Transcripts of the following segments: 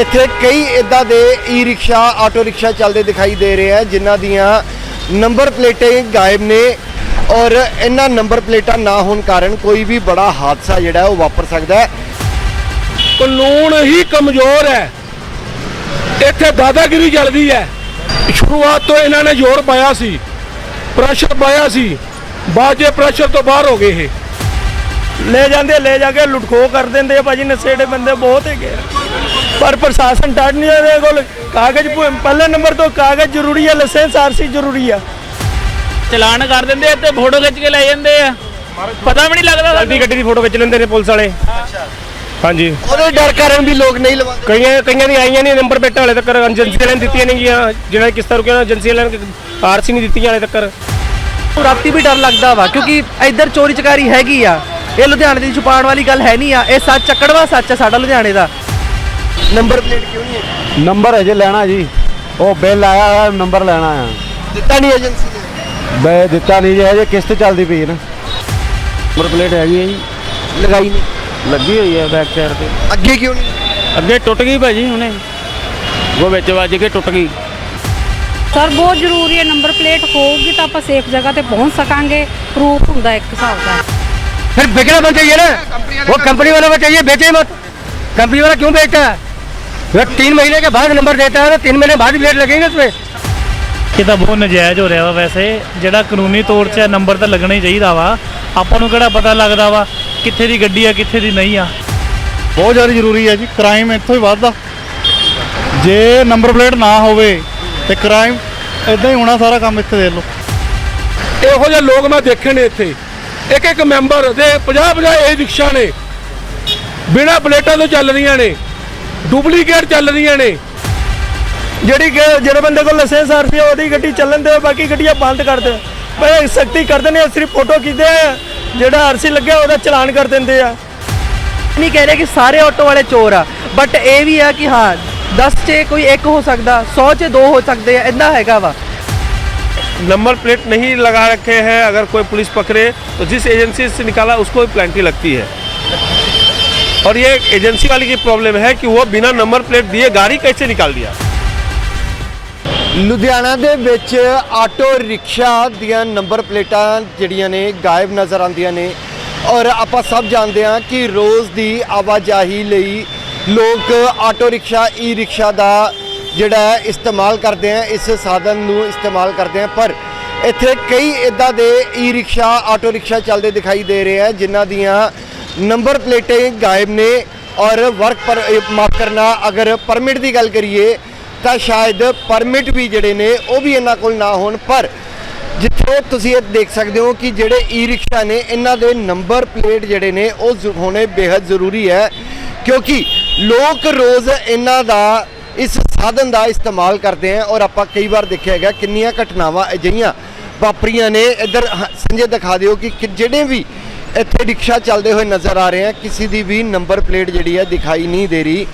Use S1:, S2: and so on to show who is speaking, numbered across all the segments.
S1: ਇੱਥੇ ਕਈ ਇਦਾਂ ਦੇ ਈ ਰਿਕਸ਼ਾ ਆਟੋ ਰਿਕਸ਼ਾ ਚੱਲਦੇ ਦਿਖਾਈ ਦੇ ਰਹੇ ਆ ਜਿਨ੍ਹਾਂ ਦੀਆਂ ਨੰਬਰ ਪਲੇਟਾਂ ਗਾਇਬ ਨੇ ਔਰ ਇਹਨਾਂ ਨੰਬਰ ਪਲੇਟਾਂ ਨਾ ਹੋਣ ਕਾਰਨ ਕੋਈ ਵੀ ਬੜਾ ਹਾਦਸਾ ਜਿਹੜਾ ਉਹ ਵਾਪਰ ਸਕਦਾ ਹੈ।
S2: ਕਾਨੂੰਨ ਹੀ ਕਮਜ਼ੋਰ ਹੈ। ਇੱਥੇ ਦਾਦਾਗਿਰੀ ਚੱਲਦੀ ਹੈ। ਸ਼ੁਰੂਆਤ ਤੋਂ ਇਹਨਾਂ ਨੇ ਜ਼ੋਰ ਪਾਇਆ ਸੀ ਪ੍ਰੈਸ਼ਰ ਪਾਇਆ ਸੀ ਬਾਅਦ 'ਚ ਪ੍ਰੈਸ਼ਰ ਤੋਂ ਬਾਹਰ ਹੋ ਗਏ ਇਹ।
S3: ਲੈ ਜਾਂਦੇ ਲੈ ਜਾ ਕੇ ਲੁੱਟਖੋ ਕਰ ਦਿੰਦੇ ਆ ਭਾਜੀ ਨਸ਼ੇੜੇ ਬੰਦੇ ਬਹੁਤ ਹੈਗੇ ਆ। ਪਰ ਪ੍ਰਸ਼ਾਸਨ ਟੱਟ ਨਹੀਂ ਉਹਦੇ ਕੋਲ। ਕਾਗਜ਼ ਪ- ਪਹਿਲੇ ਨੰਬਰ ਤੋਂ ਕਾਗਜ਼ ਜ਼ਰੂਰੀ ਹੈ ਲਾਇਸੈਂਸ ਆਰਸੀ ਜ਼ਰੂਰੀ ਆ
S4: ਚਲਾਨ ਕਰ ਦਿੰਦੇ ਆ ਤੇ ਫੋਟੋ ਖਿੱਚ ਕੇ ਲੈ ਜਾਂਦੇ ਆ। ਪਤਾ ਵੀ ਨਹੀਂ ਲੱਗਦਾ
S2: ਅੱਧੀ ਗੱਡੀ ਦੀ ਫੋਟੋ ਖਿੱਚ ਲੈਂਦੇ ਨੇ ਪੁਲਿਸ ਵਾਲੇ। ਹਾਂਜੀ।
S1: ਉਹਦੇ ਡਰ ਕਾਰਨ ਵੀ ਲੋਕ ਨਹੀਂ ਲਵਾਉਂਦੇ
S2: ਕਈਆਂ ਕਈਆਂ ਦੀ ਆਈਆਂ ਨਹੀਂ ਨੰਬਰ ਪਲੇਟਾਂ ਵਾਲੇ ਤੱਕ ਏਜੰਸੀ ਵਾਲਿਆਂ ਨੇ ਦਿੱਤੀਆਂ ਨਹੀਂ ਗਿਆ। ਜਿਹੜਾ ਕਿਸ ਤਰ੍ਹਾਂ ਰੁਕਿਆ ਏਜੰਸੀ ਵਾਲਿਆਂ ਨੇ ਆਰਸੀ ਨਹੀਂ ਦਿੱਤੀਆਂ ਹਾਲੇ ਤੱਕ।
S5: ਰਾਤੀ ਵੀ ਡਰ ਲੱਗਦਾ ਵਾ ਕਿਉਂਕਿ ਇੱਧਰ ਚੋਰੀ ਚਕਾਰੀ ਹੈਗੀ ਆ। ਇਹ ਲੁਧਿਆਣੇ ਦੀ ਛੁਪਾਉਣ ਵਾਲੀ ਗੱਲ ਹੈ ਨਹੀਂ ਆ। ਇਹ ਸੱਚ ਚੱਕੜਵਾ ਸੱਚ ਆ ਸਾਡਾ ਲੁਧਿਆਣੇ ਦਾ।
S1: ਨੰਬਰ ਪਲੇਟ ਕਿਉਂ ਨਹੀਂ ਹੈ
S6: ਨੰਬਰ ਅਜੇ ਲੈਣਾ ਜੀ ਉਹ ਬਿੱਲ ਆਇਆ ਹੋਇਆ ਨੰਬਰ ਲੈਣਾ ਆ
S1: ਦਿੱਤਾ ਨਹੀਂ ਏਜੰਸੀ ਨੇ
S6: ਬੈ ਦਿੱਤਾ ਨਹੀਂ ਜੀ ਹਜੇ ਕਿਸ਼ਤ ਚੱਲਦੀ ਪਈ ਹੈ ਨਾ ਨੰਬਰ ਪਲੇਟ ਹੈਗੀ ਹੈ ਜੀ
S1: ਲਗਾਈ ਨਹੀਂ
S6: ਲੱਗੀ ਹੋਈ ਹੈ ਬੈਕ ਸਾਈਡ ਤੇ
S1: ਅੱਗੇ ਕਿਉਂ ਨਹੀਂ
S4: ਅੱਗੇ ਟੁੱਟ ਗਈ ਭਾਜੀ ਹੁਣੇ ਉਹ ਵਿੱਚ ਵੱਜ ਕੇ ਟੁੱਟ ਗਈ
S7: ਸਰ ਬਹੁਤ ਜ਼ਰੂਰੀ ਹੈ ਨੰਬਰ ਪਲੇਟ ਹੋਊਗੀ ਤਾਂ ਆਪਾਂ ਸੇਫ ਜਗ੍ਹਾ ਤੇ ਪਹੁੰਚ ਸਕਾਂਗੇ ਪ੍ਰੂਫ ਹੁੰਦਾ ਇੱਕ ਹਿਸਾਬ ਦਾ
S5: फिर बेचना बंद चाहिए ना वो कंपनी वाले को चाहिए बेचे मत कंपनी वाला क्यों बेचता है वो तीन महीने के बाद नंबर देता है ना तीन महीने बाद लेट लगेंगे उसमें
S8: ਇਹ ਤਾਂ ਬਹੁਤ ਨਜਾਇਜ਼ ਹੋ ਰਿਹਾ ਵਾ ਵੈਸੇ ਜਿਹੜਾ ਕਾਨੂੰਨੀ ਤੌਰ 'ਚ ਨੰਬਰ ਤਾਂ ਲੱਗਣਾ ਹੀ ਚਾਹੀਦਾ ਵਾ ਆਪਾਂ ਨੂੰ ਕਿਹੜਾ ਪਤਾ ਲੱਗਦਾ ਵਾ ਕਿੱਥੇ ਦੀ ਗੱਡੀ ਆ ਕਿੱਥੇ ਦੀ ਨਹੀਂ ਆ
S6: ਬਹੁਤ ਜ਼ਿਆਦਾ ਜ਼ਰੂਰੀ ਹੈ ਜੀ ਕ੍ਰਾਈਮ ਇੱਥੋਂ ਹੀ ਵੱਧਦਾ ਜੇ ਨੰਬਰ ਪਲੇਟ ਨਾ ਹੋਵੇ ਤੇ ਕ੍ਰਾਈਮ ਇਦਾਂ ਹੀ ਹੋਣਾ ਸਾਰਾ ਕੰਮ ਇੱਥੇ ਦੇਖ ਲਓ
S2: ਇਹੋ ਜਿਹੇ ਲੋਕ ਮੈਂ ਦੇਖੇ ਨੇ ਇੱਥੇ ਇੱਕ ਇੱਕ ਮੈਂਬਰ ਦੇ 50 50 ਏ ਰਿਕਸ਼ਾ ਨੇ ਬਿਨਾਂ ਪਲੇਟਾਂ ਤੋਂ ਚੱਲ ਰਹੀਆਂ ਨੇ ਡੁਪਲੀਕੇਟ ਚੱਲ ਰਹੀਆਂ ਨੇ
S3: ਜਿਹੜੀ ਕਿ- ਜਿਹੜੇ ਬੰਦੇ ਕੋਲ ਲਾਇਸੈਂਸ ਆਰਸੀ ਆ ਉਹਦੀ ਗੱਡੀ ਚੱਲਣ ਦੇ ਬਾਕੀ ਗੱਡੀਆਂ ਬੰਦ ਕਰ ਦੇ ਪਰ ਸਖਤੀ ਕਰਦੇ ਨੇ ਸਿਰਫ ਫੋਟੋ ਖਿੱਚਦੇ ਆ ਜਿਹੜਾ ਆਰਸੀ ਲੱਗਿਆ ਉਹਦਾ ਚਲਾਨ ਕਰ ਦਿੰਦੇ ਆ
S5: ਨਹੀਂ ਕਹਿ ਰਹੇ ਕਿ ਸਾਰੇ ਆਟੋ ਵਾਲੇ ਚੋਰ ਆ ਬਟ ਇਹ ਵੀ ਆ ਕਿ ਹਾਂ 10 'ਚ ਕੋਈ ਇੱਕ ਹੋ ਸਕਦਾ 100 'ਚ ਦੋ ਹੋ ਸਕਦੇ ਆ ਇਦਾਂ ਹੈਗਾ ਵਾ
S2: नंबर प्लेट नहीं लगा रखे हैं अगर कोई पुलिस पकड़े तो जिस एजेंसी से निकाला उसको भी पेनल्टी लगती है और ये एजेंसी वाली की प्रॉब्लम है कि वो बिना नंबर प्लेट दिए गाड़ी कैसे निकाल दिया
S1: ਲੁਧਿਆਣਾ ਦੇ ਵਿੱਚ ਆਟੋ ਰਿਕਸ਼ਾ ਦੀਆਂ ਨੰਬਰ ਪਲੇਟਾਂ ਜਿਹੜੀਆਂ ਨੇ ਗਾਇਬ ਨਜ਼ਰ ਆਉਂਦੀਆਂ ਨੇ ਔਰ ਆਪਾਂ ਸਭ ਜਾਣਦੇ ਹਾਂ ਕਿ ਰੋਜ਼ ਦੀ ਆਵਾਜਾਈ ਲਈ ਲੋਕ ਆਟੋ ਰਿਕਸ਼ਾ ਈ ਰਿਕਸ਼ਾ ਦਾ ਜਿਹੜਾ ਹੈ ਇਸਤੇਮਾਲ ਕਰਦੇ ਆ ਇਸ ਸਾਧਨ ਨੂੰ ਇਸਤੇਮਾਲ ਕਰਦੇ ਆ ਪਰ ਇੱਥੇ ਕਈ ਇਦਾਂ ਦੇ ਈ ਰਿਕਸ਼ਾ ਆਟੋ ਰਿਕਸ਼ਾ ਚੱਲਦੇ ਦਿਖਾਈ ਦੇ ਰਹੇ ਆ ਜਿਨ੍ਹਾਂ ਦੀਆਂ ਨੰਬਰ ਪਲੇਟਾਂ ਗਾਇਬ ਨੇ ਔਰ ਵਰਕ ਪਰ ਮਾਫ ਕਰਨਾ, ਅਗਰ ਪਰਮਿਟ ਦੀ ਗੱਲ ਕਰੀਏ, ਤਾਂ ਸ਼ਾਇਦ ਪਰਮਿਟ ਵੀ ਜਿਹੜੇ ਨੇ, ਉਹ ਵੀ ਇਹਨਾਂ ਕੋਲ ਨਾ ਹੋਣ, ਪਰ ਜਿੱਥੇ ਤੁਸੀਂ ਇਹ ਦੇਖ ਸਕਦੇ ਹੋ ਕਿ ਜਿਹੜੇ ਈ ਰਿਕਸ਼ਾ ਨੇ, ਇਹਨਾਂ ਦੇ ਨੰਬਰ ਪਲੇਟ ਜਿਹੜੇ ਨੇ, ਉਹ ਜ਼ਰੂ- ਹੋਣੇ ਬੇहद ਜ਼ਰੂਰੀ ਹੈ, ਕਿਉਂਕਿ ਲੋਕ ਰੋਜ਼ ਇਹਨਾਂ ਦਾ ਇਸ ਸਾਧਨ ਦਾ ਇਸਤੇਮਾਲ ਕਰਦੇ ਆ ਔਰ ਆਪਾਂ ਕਈ ਵਾਰ ਦੇਖਿਆ ਹੈਗਾ, ਕਿੰਨੀਆਂ ਘਟਨਾਵਾਂ ਅਜਿਹੀਆਂ ਵਾਪਰੀਆਂ ਨੇ। ਇੱਧਰ ਹ- ਸੰਜੇ ਦਿਖਾ ਦਿਓ ਕਿ ਜਿਹੜੇ ਵੀ ਇੱਥੇ ਰਿਕਸ਼ਾ ਚੱਲਦੇ ਹੋਏ ਨਜ਼ਰ ਆ ਰਹੇ ਆ। ਕਿਸੇ ਦੀ ਵੀ ਨੰਬਰ ਪਲੇਟ ਜਿਹੜੀ ਹੈ ਦਿਖਾਈ ਨਹੀਂ ਦੇ ਰਹੀ।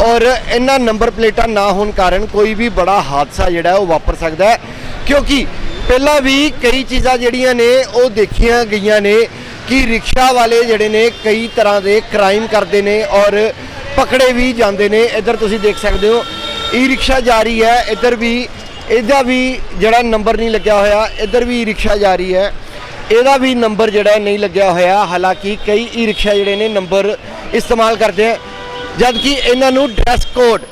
S1: ਔਰ ਇਹਨਾਂ ਨੰਬਰ ਪਲੇਟਾਂ ਨਾ ਹੋਣ ਕਾਰਨ ਕੋਈ ਵੀ ਬੜਾ ਹਾਦਸਾ ਜਿਹੜਾ ਉਹ ਵਾਪਰ ਸਕਦਾ ਹੈ। ਕਿਉਂਕਿ ਪਹਿਲਾਂ ਵੀ ਕਈ ਚੀਜ਼ਾਂ ਜਿਹੜੀਆਂ ਨੇ, ਉਹ ਦੇਖੀਆਂ ਗਈਆਂ ਨੇ ਕਿ ਰਿਕਸ਼ਾ ਵਾਲੇ ਜਿਹੜੇ ਨੇ ਕਈ ਤਰ੍ਹਾਂ ਦੇ ਕ੍ਰਾਈਮ ਕਰਦੇ ਨੇ ਔਰ ਪਕੜੇ ਵੀ ਜਾਂਦੇ ਨੇ। ਇੱਧਰ ਤੁਸੀਂ ਦੇਖ ਸਕਦੇ ਹੋ ਈ ਰਿਕਸ਼ਾ ਜਾਰੀ ਹੈ। ਇੱਧਰ ਵੀ, ਇਹਦਾ ਵੀ ਜਿਹੜਾ ਨੰਬਰ ਨਹੀਂ ਲੱਗਿਆ ਹੋਇਆ, ਇੱਧਰ ਵੀ ਈ ਰਿਕਸ਼ਾ ਜਾਰੀ ਹੈ। ਇਹਦਾ ਵੀ ਨੰਬਰ ਜਿਹੜਾ ਨਹੀਂ ਲੱਗਿਆ ਹੋਇਆ। ਹਾਲਾਂਕਿ ਕਈ ਈ ਰਿਕਸ਼ਾ ਜਿਹੜੇ ਨੇ ਨੰਬਰ ਇਸਤੇਮਾਲ ਕਰਦੇ ਆ। ਜਦ ਕਿ ਇਹਨਾਂ ਨੂੰ ਡਰੈਸ ਕੋਡ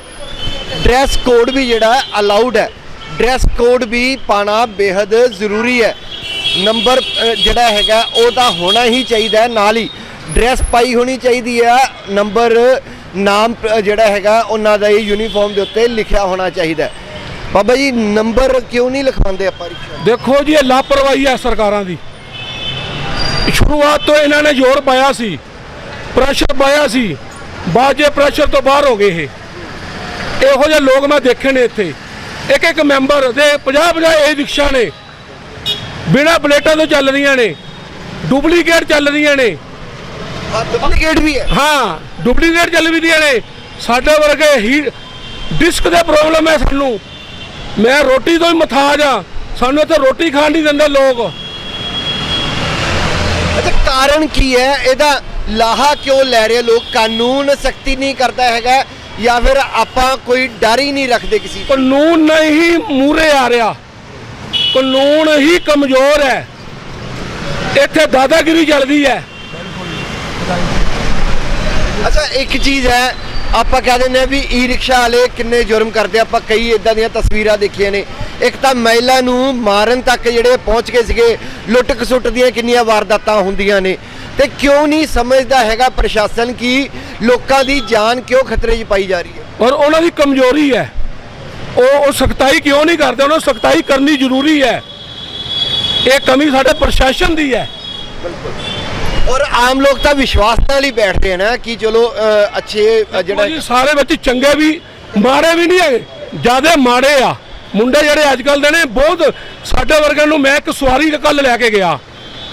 S1: ਡਰੈਸ ਕੋਡ ਵੀ ਜਿਹੜਾ ਹੈ ਅਲਾਉਡ ਹੈ। ਡਰੈਸ ਕੋਡ ਵੀ ਪਾਣਾ ਬੇहद ਜ਼ਰੂਰੀ ਹੈ। ਨੰਬਰ ਜਿਹੜਾ ਹੈਗਾ, ਉਹ ਤਾਂ ਹੋਣਾ ਹੀ ਚਾਹੀਦਾ ਨਾਲ ਹੀ। ਡਰੈਸ ਪਾਈ ਹੋਣੀ ਚਾਹੀਦੀ ਹੈ। ਨੰਬਰ, ਨਾਮ ਜਿਹੜਾ ਹੈਗਾ, ਉਹਨਾਂ ਦਾ ਇਹ ਯੂਨੀਫਾਰਮ ਦੇ ਉੱਤੇ ਲਿਖਿਆ ਹੋਣਾ ਚਾਹੀਦਾ ਬਾਬਾ ਜੀ, ਨੰਬਰ ਕਿਉਂ ਨਹੀਂ ਲਿਖਵਾਉਂਦੇ ਆਪਾਂ ਰਿਕਸ਼ਾ
S2: ਦੇਖੋ ਜੀ, ਇਹ ਲਾਪਰਵਾਹੀ ਹੈ ਸਰਕਾਰਾਂ ਦੀ। ਸ਼ੁਰੂਆਤ ਤੋਂ ਇਹਨਾਂ ਨੇ ਜ਼ੋਰ ਪਾਇਆ ਸੀ ਪ੍ਰੈਸ਼ਰ ਪਾਇਆ ਸੀ 'ਚ ਪ੍ਰੈਸ਼ਰ ਤੋਂ ਬਾਹਰ ਹੋ ਗਏ ਇਹ। ਇਹੋ ਜਿਹੇ ਲੋਕ ਮੈਂ ਦੇਖੇ ਨੇ ਇੱਥੇ। ਇੱਕ ਇੱਕ ਮੈਂਬਰ ਦੇ 50 50 ਏ ਰਿਕਸ਼ਾ ਨੇ। ਬਿਨਾਂ ਪਲੇਟਾਂ ਤੋਂ ਚੱਲ ਰਹੀਆਂ ਨੇ। ਡੁਪਲੀਕੇਟ ਚੱਲ ਰਹੀਆਂ ਨੇ।
S1: ਡੁਪਲੀਕੇਟ ਵੀ ਹੈ।
S2: ਹਾਂ ਡੁਪਲੀਕੇਟ ਚੱਲ ਵੀ ਦੀਆਂ ਨੇ। ਸਾਡੇ ਵਰਗੇ ਹੀ ਡਿਸਕ ਦੇ ਪ੍ਰੋਬਲਮ ਹੈ ਸਾਨੂੰ। ਮੈਂ ਰੋਟੀ ਤੋਂ ਹੀ ਮਥਾਜ ਆ ਸਾਨੂੰ ਇੱਥੇ ਰੋਟੀ ਖਾਣ ਨਹੀਂ ਦਿੰਦੇ ਲੋਕ।
S1: ਅੱਛਾ ਕਾਰਨ ਕੀ ਹੈ? ਇਹਦਾ ਲਾਹਾ ਕਿਉਂ ਲੈ ਰਹੇ ਲੋਕ? ਕਾਨੂੰਨ ਸਖਤੀ ਨਹੀਂ ਕਰਦਾ ਹੈਗਾ ਜਾਂ ਫਿਰ ਆਪਾਂ ਕੋਈ ਡਰ ਹੀ ਨਹੀਂ ਰੱਖਦੇ ਕਿਸੇ ਤੋਂ?
S2: ਕਾਨੂੰਨ ਨਹੀਂ ਮੂਰੇ ਆ ਰਿਹਾ। ਕਾਨੂੰਨ ਹੀ ਕਮਜ਼ੋਰ ਹੈ। ਇੱਥੇ ਦਾਦਾਗਿਰੀ ਚੱਲਦੀ ਹੈ।
S1: ਅੱਛਾ ਇੱਕ ਚੀਜ਼ ਹੈ ਆਪਾਂ ਕਹਿ ਦਿੰਦੇ ਆ ਵੀ ਈ ਰਿਕਸ਼ਾ ਵਾਲੇ ਕਿੰਨੇ ਜੁਰਮ ਕਰਦੇ। ਆਪਾਂ ਕਈ ਇਦਾਂ ਦੀਆਂ ਤਸਵੀਰਾਂ ਦੇਖੀਆਂ ਨੇ। ਇੱਕ ਤਾਂ ਮਹਿਲਾ ਨੂੰ ਮਾਰਨ ਤੱਕ ਜਿਹੜੇ ਪਹੁੰਚ ਗਏ ਸੀਗੇ ਲੁੱਟ ਖਸੁੱਟ ਦੀਆਂ ਕਿੰਨੀਆਂ ਵਾਰਦਾਤਾਂ ਹੁੰਦੀਆਂ ਨੇ। ਤੇ ਕਿਉਂ ਨਹੀਂ ਸਮਝਦਾ ਹੈਗਾ ਪ੍ਰਸ਼ਾਸਨ ਕਿ ਲੋਕਾਂ ਦੀ ਜਾਨ ਕਿਉਂ ਖਤਰੇ 'ਚ ਪਾਈ ਜਾ ਰਹੀ ਹੈ?
S2: ਔਰ ਉਹਨਾਂ ਦੀ ਕਮਜ਼ੋਰੀ ਹੈ। ਉਹ ਉਹ ਸਖਤਾਈ ਕਿਉਂ ਨਹੀਂ ਕਰਦੇ? ਉਹਨਾਂ ਨੂੰ ਸਖਤਾਈ ਕਰਨੀ ਜ਼ਰੂਰੀ ਹੈ। ਇਹ ਕਮੀ ਸਾਡੇ ਪ੍ਰਸ਼ਾਸਨ ਦੀ ਹੈ।
S1: ਔਰ ਆਮ ਲੋਕ ਤਾਂ ਵਿਸ਼ਵਾਸ ਨਾਲ ਹੀ ਬੈਠਦੇ ਨਾ ਕਿ ਚਲੋ ਅ, ਅੱਛੇ ਅ,
S2: ਜਿਹੜਾ ਸਾਰੇ ਬੱਚੇ ਚੰਗੇ ਵੀ ਮਾੜੇ ਵੀ ਨਹੀਂ ਹੈਗੇ। ਜਿਆਦੇ ਮਾੜੇ ਆ। ਮੁੰਡੇ ਜਿਹੜੇ ਅੱਜ ਕੱਲ ਦੇ ਨੇ ਬਹੁਤ ਸਾਡੇ ਵਰਗਿਆਂ ਨੂੰ ਮੈਂ ਇੱਕ ਸਵਾਰੀ ਕੱਲ ਲੈ ਕੇ ਗਿਆ।